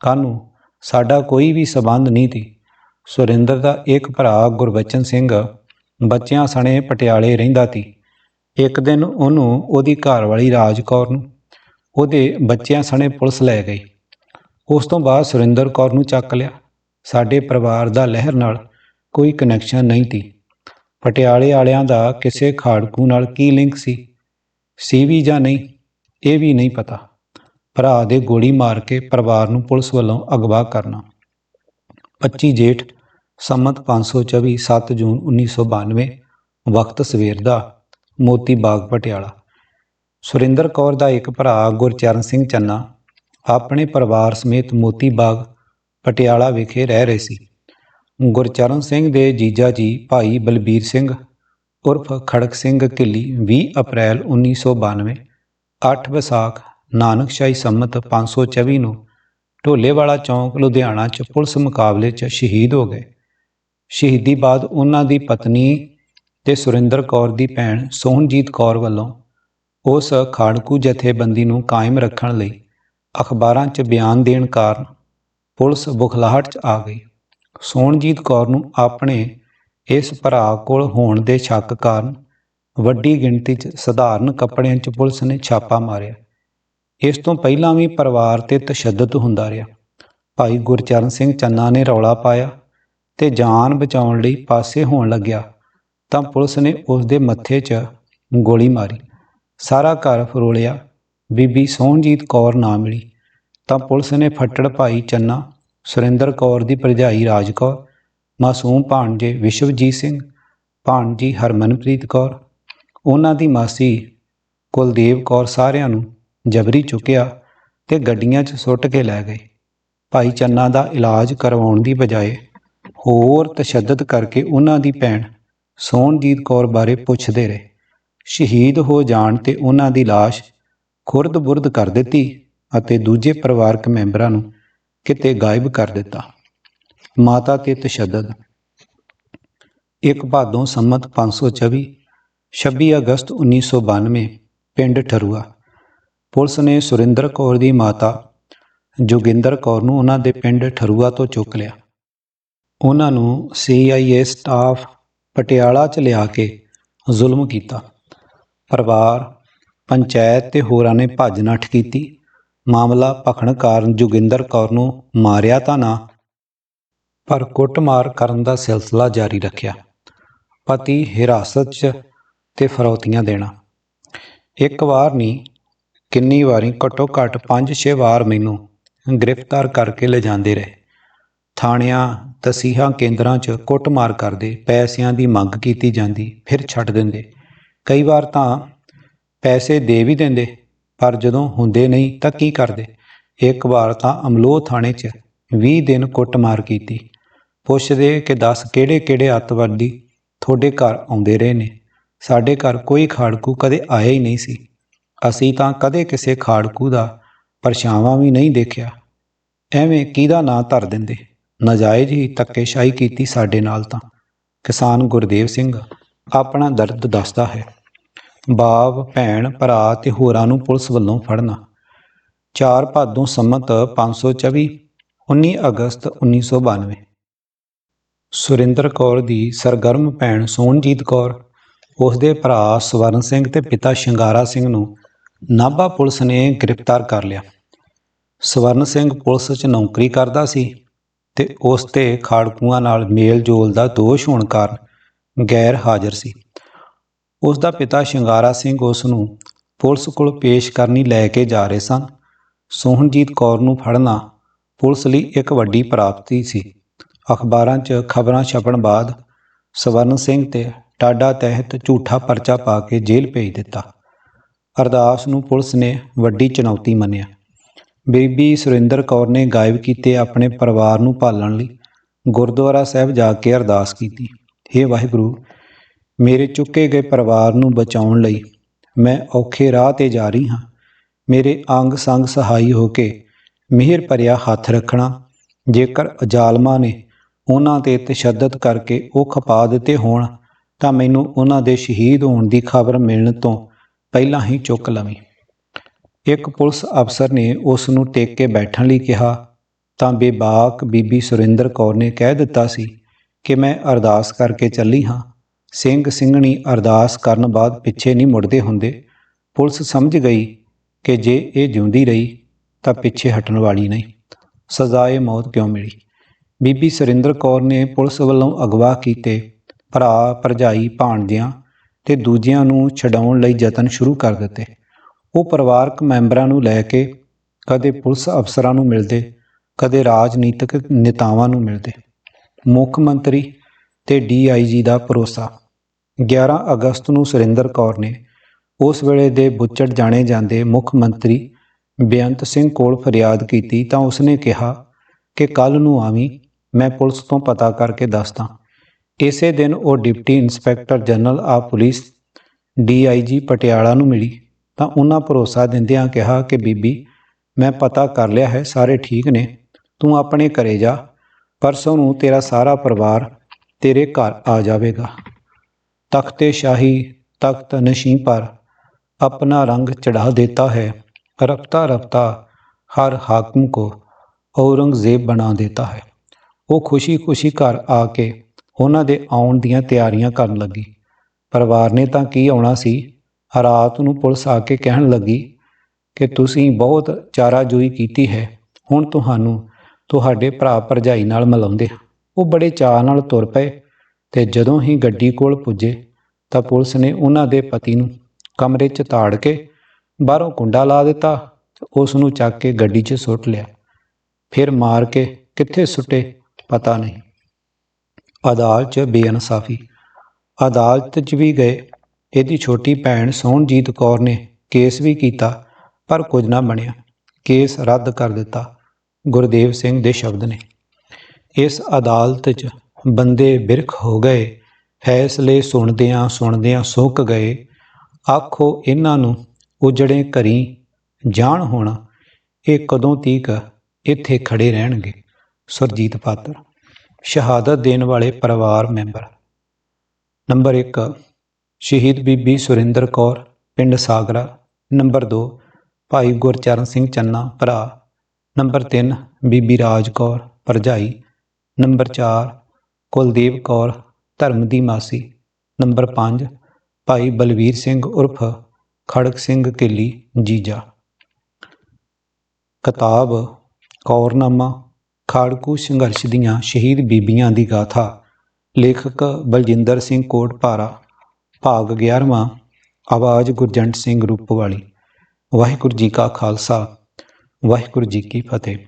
ਕਾਨੂੰ ਸਾਡਾ ਕੋਈ ਵੀ ਸਬੰਧ ਨਹੀਂ ਸੀ। ਸੁਰਿੰਦਰ ਦਾ ਇੱਕ ਭਰਾ ਗੁਰਬਚਨ ਸਿੰਘ ਬੱਚਿਆਂ ਸਣੇ ਪਟਿਆਲੇ ਰਹਿੰਦਾ ਸੀ। ਇੱਕ ਦਿਨ ਉਹਨੂੰ ਉਹਦੀ ਘਰਵਾਲੀ ਰਾਜ ਕੌਰ ਨੂੰ ਉਹਦੇ ਬੱਚਿਆਂ ਸਣੇ ਪੁਲਿਸ ਲੈ ਗਈ। ਉਸ ਤੋਂ ਬਾਅਦ ਸੁਰਿੰਦਰ ਕੌਰ ਨੂੰ ਚੱਕ ਲਿਆ। ਸਾਡੇ ਪਰਿਵਾਰ ਦਾ ਲਹਿਰ ਨਾਲ ਕੋਈ ਕਨੈਕਸ਼ਨ ਨਹੀਂ ਸੀ। ਪਟਿਆਲੇ ਵਾਲਿਆਂ ਦਾ ਕਿਸੇ ਖਾੜਕੂ ਨਾਲ ਕੀ ਲਿੰਕ ਸੀ? ਸੀ ਵੀ ਜਾਂ ਨਹੀਂ, ਇਹ ਵੀ ਨਹੀਂ ਪਤਾ। ਭਰਾ ਦੇ ਗੋਲੀ ਮਾਰ ਕੇ ਪਰਿਵਾਰ ਨੂੰ ਪੁਲਿਸ ਵੱਲੋਂ ਅਗਵਾ ਕਰਨਾ। 25 ਜੇਠ, ਸੰਮਤ 524 7 ਜੂਨ 1992 ਵਕਤ ਸਵੇਰ ਦਾ, ਮੋਤੀ ਬਾਗ, ਪਟਿਆਲਾ। ਸੁਰਿੰਦਰ ਕੌਰ ਦਾ ਇੱਕ ਭਰਾ, ਗੁਰਚਰਨ ਸਿੰਘ ਚੰਨਾ, ਆਪਣੇ ਪਰਿਵਾਰ ਸਮੇਤ ਮੋਤੀ ਬਾਗ, ਪਟਿਆਲਾ ਵਿਖੇ ਰਹਿ ਰਹੇ ਸੀ। ਗੁਰਚਰਨ ਸਿੰਘ ਦੇ ਜੀਜਾ ਜੀ, ਭਾਈ ਬਲਬੀਰ ਸਿੰਘ, ਉਰਫ ਖੜਕ ਸਿੰਘ ਕਿੱਲੀ 20 ਅਪ੍ਰੈਲ 1992 8 ਵਿਸਾਖ ਨਾਨਕਸ਼ਾਹੀ ਸੰਮਤ 524 ਨੂੰ ਢੋਲੇਵਾਲਾ ਚੌਂਕ, ਲੁਧਿਆਣਾ 'ਚ ਪੁਲਿਸ ਮੁਕਾਬਲੇ 'ਚ ਸ਼ਹੀਦ ਹੋ ਗਏ। ਸ਼ਹੀਦੀ ਬਾਅਦ ਉਹਨਾਂ ਦੀ ਪਤਨੀ ਤੇ ਸੁਰਿੰਦਰ ਕੌਰ ਦੀ ਭੈਣ ਸੋਹਣਜੀਤ ਕੌਰ ਵੱਲੋਂ ਉਸ ਖਾੜਕੂ ਜਥੇਬੰਦੀ ਨੂੰ ਕਾਇਮ ਰੱਖਣ ਲਈ ਅਖਬਾਰਾਂ 'ਚ ਬਿਆਨ ਦੇਣ ਕਾਰਨ ਪੁਲਿਸ ਬੁਖਲਾਹਟ 'ਚ ਆ ਗਈ। ਸੋਹਣਜੀਤ ਕੌਰ ਨੂੰ ਆਪਣੇ ਇਸ ਭਰਾ ਕੋਲ ਹੋਣ ਦੇ ਸ਼ੱਕ ਕਾਰਨ ਵੱਡੀ ਗਿਣਤੀ 'ਚ ਸਧਾਰਨ ਕੱਪੜਿਆਂ 'ਚ ਪੁਲਿਸ ਨੇ ਛਾਪਾ ਮਾਰਿਆ। ਇਸ ਤੋਂ ਪਹਿਲਾਂ ਵੀ ਪਰਿਵਾਰ ਤੇ ਤਸ਼ੱਦਦ ਹੁੰਦਾ ਰਿਹਾ। ਭਾਈ ਗੁਰਚਰਨ ਸਿੰਘ ਚੰਨਾ ਨੇ ਰੌਲਾ ਪਾਇਆ ਤੇ ਜਾਨ ਬਚਾਉਣ ਲਈ ਪਾਸੇ ਹੋਣ ਲੱਗਿਆ ਤਾਂ ਪੁਲਿਸ ਨੇ ਉਸ ਦੇ ਮੱਥੇ 'ਚ ਗੋਲੀ ਮਾਰੀ। ਸਾਰਾ ਘਰ ਫਰੋਲਿਆ। ਬੀਬੀ ਸੋਹਣਜੀਤ ਕੌਰ ਨਾ ਮਿਲੀ ਤਾਂ ਪੁਲਿਸ ਨੇ ਫੱਟੜ ਭਾਈ ਚੰਨਾ, ਸੁਰਿੰਦਰ ਕੌਰ ਦੀ ਭਰਜਾਈ ਰਾਜ ਕੌਰ, ਮਾਸੂਮ ਭਾਣਜੇ ਵਿਸ਼ਵਜੀਤ ਸਿੰਘ, ਭਾਣਜੀ ਹਰਮਨਪ੍ਰੀਤ ਕੌਰ, ਉਹਨਾਂ ਦੀ ਮਾਸੀ ਕੁਲਦੀਪ ਕੌਰ ਸਾਰਿਆਂ ਨੂੰ ਜਬਰੀ ਚੁੱਕਿਆ ਤੇ ਗੱਡੀਆਂ 'ਚ ਸੁੱਟ ਕੇ ਲੈ ਗਏ। ਭਾਈ ਚੰਨਾ ਦਾ ਇਲਾਜ ਕਰਵਾਉਣ ਦੀ ਬਜਾਏ ਹੋਰ ਤਸ਼ੱਦਦ ਕਰਕੇ ਉਹਨਾਂ ਦੀ ਭੈਣ ਸੋਹਣਜੀਤ ਕੌਰ ਬਾਰੇ ਪੁੱਛਦੇ ਰਹੇ। ਸ਼ਹੀਦ ਹੋ ਜਾਣ ਤੇ ਉਹਨਾਂ ਦੀ ਲਾਸ਼ ਖੁਰਦ-ਬੁਰਦ ਕਰ ਦਿੱਤੀ ਅਤੇ ਦੂਜੇ ਪਰਿਵਾਰਕ ਮੈਂਬਰਾਂ ਨੂੰ ਕਿਤੇ ਗਾਇਬ ਕਰ ਦਿੱਤਾ। ਮਾਤਾ ਤੇ ਤਸ਼ੱਦਦ। ਇੱਕ ਭਾਦੋਂ ਸੰਮਤ 524 26 ਅਗਸਤ 1992 ਪਿੰਡ ਠਰੂਆ। ਪੁਲਿਸ ਨੇ ਸੁਰਿੰਦਰ ਕੌਰ ਦੀ ਮਾਤਾ ਜੋਗਿੰਦਰ ਕੌਰ ਨੂੰ ਉਹਨਾਂ ਦੇ ਪਿੰਡ ਠਰੂਆ ਤੋਂ ਚੁੱਕ ਲਿਆ। ਉਹਨਾਂ ਨੂੰ ਸੀਆਈਏ ਸਟਾਫ ਪਟਿਆਲਾ 'ਚ ਲਿਆ ਕੇ ਜ਼ੁਲਮ ਕੀਤਾ। ਪਰਿਵਾਰ, ਪੰਚਾਇਤ ਤੇ ਹੋਰਾਂ ਨੇ ਭੱਜ ਨੱਠ ਕੀਤੀ। ਮਾਮਲਾ ਭਖਣ ਕਾਰਨ ਜੋਗਿੰਦਰ ਕੌਰ ਨੂੰ ਮਾਰਿਆ ਤਾਂ ਨਾ, ਪਰ ਕੁੱਟਮਾਰ ਕਰਨ ਦਾ ਸਿਲਸਿਲਾ ਜਾਰੀ ਰੱਖਿਆ। ਪਤੀ ਹਿਰਾਸਤ 'ਚ ਤੇ ਫਰੌਤੀਆਂ ਦੇਣਾ। ਇੱਕ ਵਾਰ ਨਹੀਂ ਕਿੰਨੀ ਵਾਰੀ ਘੱਟੋ ਘੱਟ 5-6 ਵਾਰ ਮੈਨੂੰ ਗ੍ਰਿਫਤਾਰ ਕਰਕੇ ਲਿਜਾਂਦੇ ਰਹੇ। ਥਾਣਿਆਂ, ਤਸੀਹਾ ਕੇਂਦਰਾਂ 'ਚ ਕੁੱਟਮਾਰ ਕਰਦੇ, ਪੈਸਿਆਂ ਦੀ ਮੰਗ ਕੀਤੀ ਜਾਂਦੀ, ਫਿਰ ਛੱਡ ਦਿੰਦੇ। ਕਈ ਵਾਰ ਤਾਂ ਪੈਸੇ ਦੇ ਵੀ ਦਿੰਦੇ, ਪਰ ਜਦੋਂ ਹੁੰਦੇ ਨਹੀਂ ਤਾਂ ਕੀ ਕਰਦੇ? ਇੱਕ ਵਾਰ ਤਾਂ ਅਮਲੋਹ ਥਾਣੇ 'ਚ 20 ਦਿਨ ਕੁੱਟਮਾਰ ਕੀਤੀ। ਪੁੱਛਦੇ ਕਿ ਦੱਸ ਕਿਹੜੇ ਕਿਹੜੇ ਅੱਤਵਾਦੀ ਤੁਹਾਡੇ ਘਰ ਆਉਂਦੇ ਰਹੇ ਨੇ? ਸਾਡੇ ਘਰ ਕੋਈ ਖਾੜਕੂ ਕਦੇ ਆਇਆ ਹੀ ਨਹੀਂ ਸੀ। ਅਸੀਂ ਤਾਂ ਕਦੇ ਕਿਸੇ ਖਾੜਕੂ ਦਾ ਪਰਛਾਵਾਂ ਵੀ ਨਹੀਂ ਦੇਖਿਆ। ਐਵੇਂ ਕਿਹਦਾ ਨਾਂ ਧਰ ਦਿੰਦੇ? ਨਜਾਇਜ਼ ਹੀ ਧੱਕੇਸ਼ਾਹੀ ਕੀਤੀ ਸਾਡੇ ਨਾਲ ਤਾਂ। ਕਿਸਾਨ ਗੁਰਦੇਵ ਸਿੰਘ ਆਪਣਾ ਦਰਦ ਦੱਸਦਾ ਹੈ। ਬਾਪ, ਭੈਣ, ਭਰਾ ਤੇ ਹੋਰਾਂ ਨੂੰ ਪੁਲਿਸ ਵੱਲੋਂ ਫੜਨਾ। 4 ਭਾਦੋਂ ਸੰਮਤ 524 19 ਅਗਸਤ 1992 ਸੁਰਿੰਦਰ ਕੌਰ ਦੀ ਸਰਗਰਮ ਭੈਣ ਸੋਹਣਜੀਤ ਕੌਰ ਉਸ ਦੇ ਭਰਾ ਸਵਰਨ ਸਿੰਘ ਤੇ ਪਿਤਾ ਸ਼ਿੰਗਾਰਾ ਸਿੰਘ ਨੂੰ ਨਾਭਾ ਪੁਲਿਸ ਨੇ ਗ੍ਰਿਫਤਾਰ ਕਰ ਲਿਆ। ਸਵਰਨ ਸਿੰਘ ਪੁਲਿਸ 'ਚ ਨੌਕਰੀ ਕਰਦਾ ਸੀ ਤੇ ਉਸ ਤੇ ਖਾੜਕੂਆਂ ਨਾਲ ਮੇਲ-ਜੋਲ ਦਾ ਦੋਸ਼ ਹੋਣ ਕਾਰਨ ਗੈਰ ਹਾਜ਼ਰ ਸੀ। ਉਸ ਦਾ ਪਿਤਾ ਸ਼ਿੰਗਾਰਾ ਸਿੰਘ ਉਸ ਨੂੰ ਪੁਲਿਸ ਕੋਲ ਪੇਸ਼ ਕਰਨੀ ਲੈ ਕੇ ਜਾ ਰਹੇ ਸਨ। ਸੋਹਣਜੀਤ ਕੌਰ ਨੂੰ ਫੜਨਾ ਪੁਲਿਸ ਲਈ ਇੱਕ ਵੱਡੀ ਪ੍ਰਾਪਤੀ ਸੀ। ਅਖਬਾਰਾਂ 'ਚ ਖਬਰਾਂ ਛਪਣ ਬਾਅਦ ਸਵਰਨ ਸਿੰਘ ਤੇ ਟਾਡਾ ਤਹਿਤ ਝੂਠਾ ਪਰਚਾ ਪਾ ਕੇ ਜੇਲ੍ਹ ਭੇਜ ਦਿੱਤਾ। ਅਰਦਾਸ ਨੂੰ ਪੁਲਿਸ ਨੇ ਵੱਡੀ ਚੁਣੌਤੀ ਮੰਨਿਆ। ਬੀਬੀ ਸੁਰਿੰਦਰ ਕੌਰ ਨੇ ਗਾਇਬ ਕੀਤੇ ਆਪਣੇ ਪਰਿਵਾਰ ਨੂੰ ਪਾਲਣ ਲਈ ਗੁਰਦੁਆਰਾ ਸਾਹਿਬ ਜਾ ਕੇ ਅਰਦਾਸ ਕੀਤੀ। हे ਵਾਹਿਗੁਰੂ, ਮੇਰੇ ਚੁੱਕੇ ਗਏ ਪਰਿਵਾਰ ਨੂੰ ਬਚਾਉਣ ਲਈ ਮੈਂ ਔਖੇ ਰਾਹ ਤੇ ਜਾ ਰਹੀ ਹਾਂ। ਮੇਰੇ ਅੰਗ ਸੰਗ ਸਹਾਈ ਹੋ ਕੇ ਮਿਹਰ ਭਰਿਆ ਹੱਥ ਰੱਖਣਾ, ਜੇਕਰ ਅਜਾਲਮਾਂ ਨੇ ਉਹਨਾਂ ਤੇ ਤਸ਼ੱਦਦ ਕਰਕੇ ਉਹ ਖਪਾ ਦਿੱਤੇ ਹੋਣ, ਤਾਂ ਮੈਨੂੰ ਉਹਨਾਂ ਦੇ ਸ਼ਹੀਦ ਹੋਣ ਦੀ ਖਬਰ ਮਿਲਣ ਤੋਂ ਪਹਿਲਾਂ ਹੀ ਚੁੱਕ ਲਵੀਂ। ਇੱਕ ਪੁਲਿਸ ਅਫਸਰ ਨੇ ਉਸ ਨੂੰ ਟੇਕ ਕੇ ਬੈਠਣ ਲਈ ਕਿਹਾ, ਤਾਂ ਬੇਬਾਕ ਬੀਬੀ ਸੁਰਿੰਦਰ ਕੌਰ ਨੇ ਕਹਿ ਦਿੱਤਾ ਸੀ ਕਿ ਮੈਂ ਅਰਦਾਸ ਕਰਕੇ ਚੱਲੀ ਹਾਂ। ਸਿੰਘ ਸਿੰਘਣੀ ਅਰਦਾਸ ਕਰਨ ਬਾਅਦ ਪਿੱਛੇ ਨਹੀਂ ਮੁੜਦੇ ਹੁੰਦੇ। ਪੁਲਿਸ ਸਮਝ ਗਈ ਕਿ ਜੇ ਇਹ ਜਿਉਂਦੀ ਰਹੀ, ਤਾਂ ਪਿੱਛੇ ਹਟਣ ਵਾਲੀ ਨਹੀਂ। ਸਜ਼ਾਏ ਮੌਤ ਕਿਉਂ ਮਿਲੀ? ਬੀਬੀ ਸੁਰਿੰਦਰ ਕੌਰ ਨੇ ਪੁਲਿਸ ਵੱਲੋਂ ਅਗਵਾ ਕੀਤੇ, ਭਰਾ, ਭਰਜਾਈ, ਭਾਣਜਿਆਂ ਤੇ ਦੂਜਿਆਂ ਨੂੰ ਛਡਾਉਣ ਲਈ ਯਤਨ ਸ਼ੁਰੂ ਕਰ ਦਿੱਤੇ। ਉਹ ਪਰਿਵਾਰਕ ਮੈਂਬਰਾਂ ਨੂੰ ਲੈ ਕੇ ਕਦੇ ਪੁਲਿਸ ਅਫਸਰਾਂ ਨੂੰ ਮਿਲਦੇ, ਕਦੇ ਰਾਜਨੀਤਿਕ ਨੇਤਾਵਾਂ ਨੂੰ ਮਿਲਦੇ। ਮੁੱਖ ਮੰਤਰੀ ਤੇ ਡੀਆਈਜੀ ਦਾ ਭਰੋਸਾ। 11 ਅਗਸਤ ਨੂੰ ਸੁਰਿੰਦਰ ਕੌਰ ਨੇ ਉਸ ਵੇਲੇ ਦੇ ਬੁੱਚੜ ਜਾਣੇ ਜਾਂਦੇ ਮੁੱਖ ਮੰਤਰੀ ਬੇਅੰਤ ਸਿੰਘ ਕੋਲ ਫਰਿਆਦ ਕੀਤੀ ਤਾਂ ਉਸਨੇ ਕਿਹਾ ਕਿ ਕੱਲ ਨੂੰ ਆਵੀਂ, ਮੈਂ ਪੁਲਿਸ ਤੋਂ ਪਤਾ ਕਰਕੇ ਦੱਸਦਾ। ਇਸੇ ਦਿਨ ਉਹ ਡਿਪਟੀ ਇੰਸਪੈਕਟਰ ਜਨਰਲ ਆ ਪੁਲਿਸ ਡੀਆਈਜੀ ਪਟਿਆਲਾ ਨੂੰ ਮਿਲੀ। ਤਾਂ ਉਹਨਾਂ ਭਰੋਸਾ ਦਿੰਦਿਆਂ ਕਿਹਾ ਕਿ, ਬੀਬੀ, ਮੈਂ ਪਤਾ ਕਰ ਲਿਆ ਹੈ, ਸਾਰੇ ਠੀਕ ਨੇ। ਤੂੰ ਆਪਣੇ ਘਰੇ ਜਾ। ਪਰਸੋਂ ਨੂੰ ਤੇਰਾ ਸਾਰਾ ਪਰਿਵਾਰ ਤੇਰੇ ਘਰ ਆ ਜਾਵੇਗਾ। ਤਖਤੇ ਸ਼ਾਹੀ, ਤਖਤ ਨਸ਼ੀ ਪਰ ਆਪਣਾ ਰੰਗ ਚੜਾ ਦਿੱਤਾ ਹੈ। ਰਫਤਾ ਰਫਤਾ ਹਰ ਹਾਕਮ ਕੋ ਔਰੰਗਜ਼ੇਬ ਬਣਾ ਦਿੱਤਾ ਹੈ। ਉਹ ਖੁਸ਼ੀ-ਖੁਸ਼ੀ ਘਰ ਆ ਕੇ ਉਹਨਾਂ ਦੇ ਆਉਣ ਦੀਆਂ ਤਿਆਰੀਆਂ ਕਰਨ ਲੱਗੀ। ਪਰਿਵਾਰ ਨੇ ਤਾਂ ਕੀ ਆਉਣਾ ਸੀ? ਰਾਤ ਨੂੰ ਪੁਲਿਸ ਆ ਕੇ ਕਹਿਣ ਲੱਗੀ ਕਿ ਤੁਸੀਂ ਬਹੁਤ ਚਾਰਾਜੋਈ ਕੀਤੀ ਹੈ। ਹੁਣ ਤੁਹਾਨੂੰ ਤੁਹਾਡੇ ਭਰਾ ਭਰਜਾਈ ਨਾਲ ਮਿਲਾਉਂਦੇ ਉਹ ਬੜੇ ਚਾਅ ਨਾਲ ਤੁਰ ਪਏ ਤੇ ਜਦੋਂ ਹੀ ਗੱਡੀ ਕੋਲ ਪੁੱਜੇ ਤਾਂ ਪੁਲਿਸ ਨੇ ਉਹਨਾਂ ਦੇ ਪਤੀ ਨੂੰ ਕਮਰੇ 'ਚ ਤਾੜ ਕੇ ਬਾਹਰੋਂ ਕੁੰਡਾ ਲਾ ਦਿੱਤਾ ਤੇ ਉਸ ਨੂੰ ਚੱਕ ਕੇ ਗੱਡੀ 'ਚ ਸੁੱਟ ਲਿਆ। ਫਿਰ ਮਾਰ ਕੇ ਕਿੱਥੇ ਸੁੱਟੇ ਪਤਾ ਨਹੀਂ। ਅਦਾਲਤ 'ਚ ਬੇਇਨਸਾਫੀ। ਅਦਾਲਤ 'ਚ ਵੀ ਗਏ। ਇਹਦੀ ਛੋਟੀ ਭੈਣ ਸੋਹਣਜੀਤ ਕੌਰ ਨੇ ਕੇਸ ਵੀ ਕੀਤਾ, ਪਰ ਕੁਝ ਨਾ ਬਣਿਆ। ਕੇਸ ਰੱਦ ਕਰ ਦਿੱਤਾ, ਗੁਰਦੇਵ ਸਿੰਘ ਦੇ ਸ਼ਬਦ ਨੇ। ਇਸ ਅਦਾਲਤ 'ਚ ਬੰਦੇ ਬਿਰਖ ਹੋ ਗਏ। ਫੈਸਲੇ ਸੁਣਦਿਆਂ ਸੁਣਦਿਆਂ ਸੁੱਕ ਗਏ। ਆਖੋ ਇਹਨਾਂ ਨੂੰ ਉਜੜੇ ਕਰੀ ਜਾਣ ਹੁਣ। ਇਹ ਕਦੋਂ ਤੀਕ ਇੱਥੇ ਖੜੇ ਰਹਿਣਗੇ? ਸੁਰਜੀਤ ਪਾਤਰ ਸ਼ਹਾਦਤ ਦੇਣ ਵਾਲੇ ਪਰਿਵਾਰ ਮੈਂਬਰ। ਨੰਬਰ 1 ਸ਼ਹੀਦ ਬੀਬੀ ਸੁਰਿੰਦਰ ਕੌਰ, ਪਿੰਡ ਸਾਗਰਾ। ਨੰਬਰ 2 ਭਾਈ ਗੁਰਚਰਨ ਸਿੰਘ ਚੰਨਾ, ਭਰਾ। ਨੰਬਰ 3 ਬੀਬੀ ਰਾਜ ਕੌਰ, ਭਰਜਾਈ। ਨੰਬਰ 4 ਕੁਲਦੀਪ ਕੌਰ, ਧਰਮ ਦੀ ਮਾਸੀ। ਨੰਬਰ 5 ਭਾਈ ਬਲਵੀਰ ਸਿੰਘ ਉਰਫ ਖੜਕ ਸਿੰਘ ਕਿੱਲੀ, ਜੀਜਾ। ਕਿਤਾਬ, ਕੌਰਨਾਮਾ। ਖਾੜਕੂ ਸੰਘਰਸ਼ ਦੀਆਂ ਸ਼ਹੀਦ ਬੀਬੀਆਂ ਦੀ ਗਾਥਾ। ਲੇਖਕ ਬਲਜਿੰਦਰ ਸਿੰਘ ਕੋਟਪਾਰਾ ਭਾਗ 11ਵਾਂ ਆਵਾਜ਼ ਗੁਰਜੰਟ ਸਿੰਘ ਰੂਪਵਾਲੀ। ਵਾਹਿਗੁਰੂ ਜੀ ਕਾ ਖਾਲਸਾ, ਵਾਹਿਗੁਰੂ ਜੀ ਕੀ ਫਤਿਹ।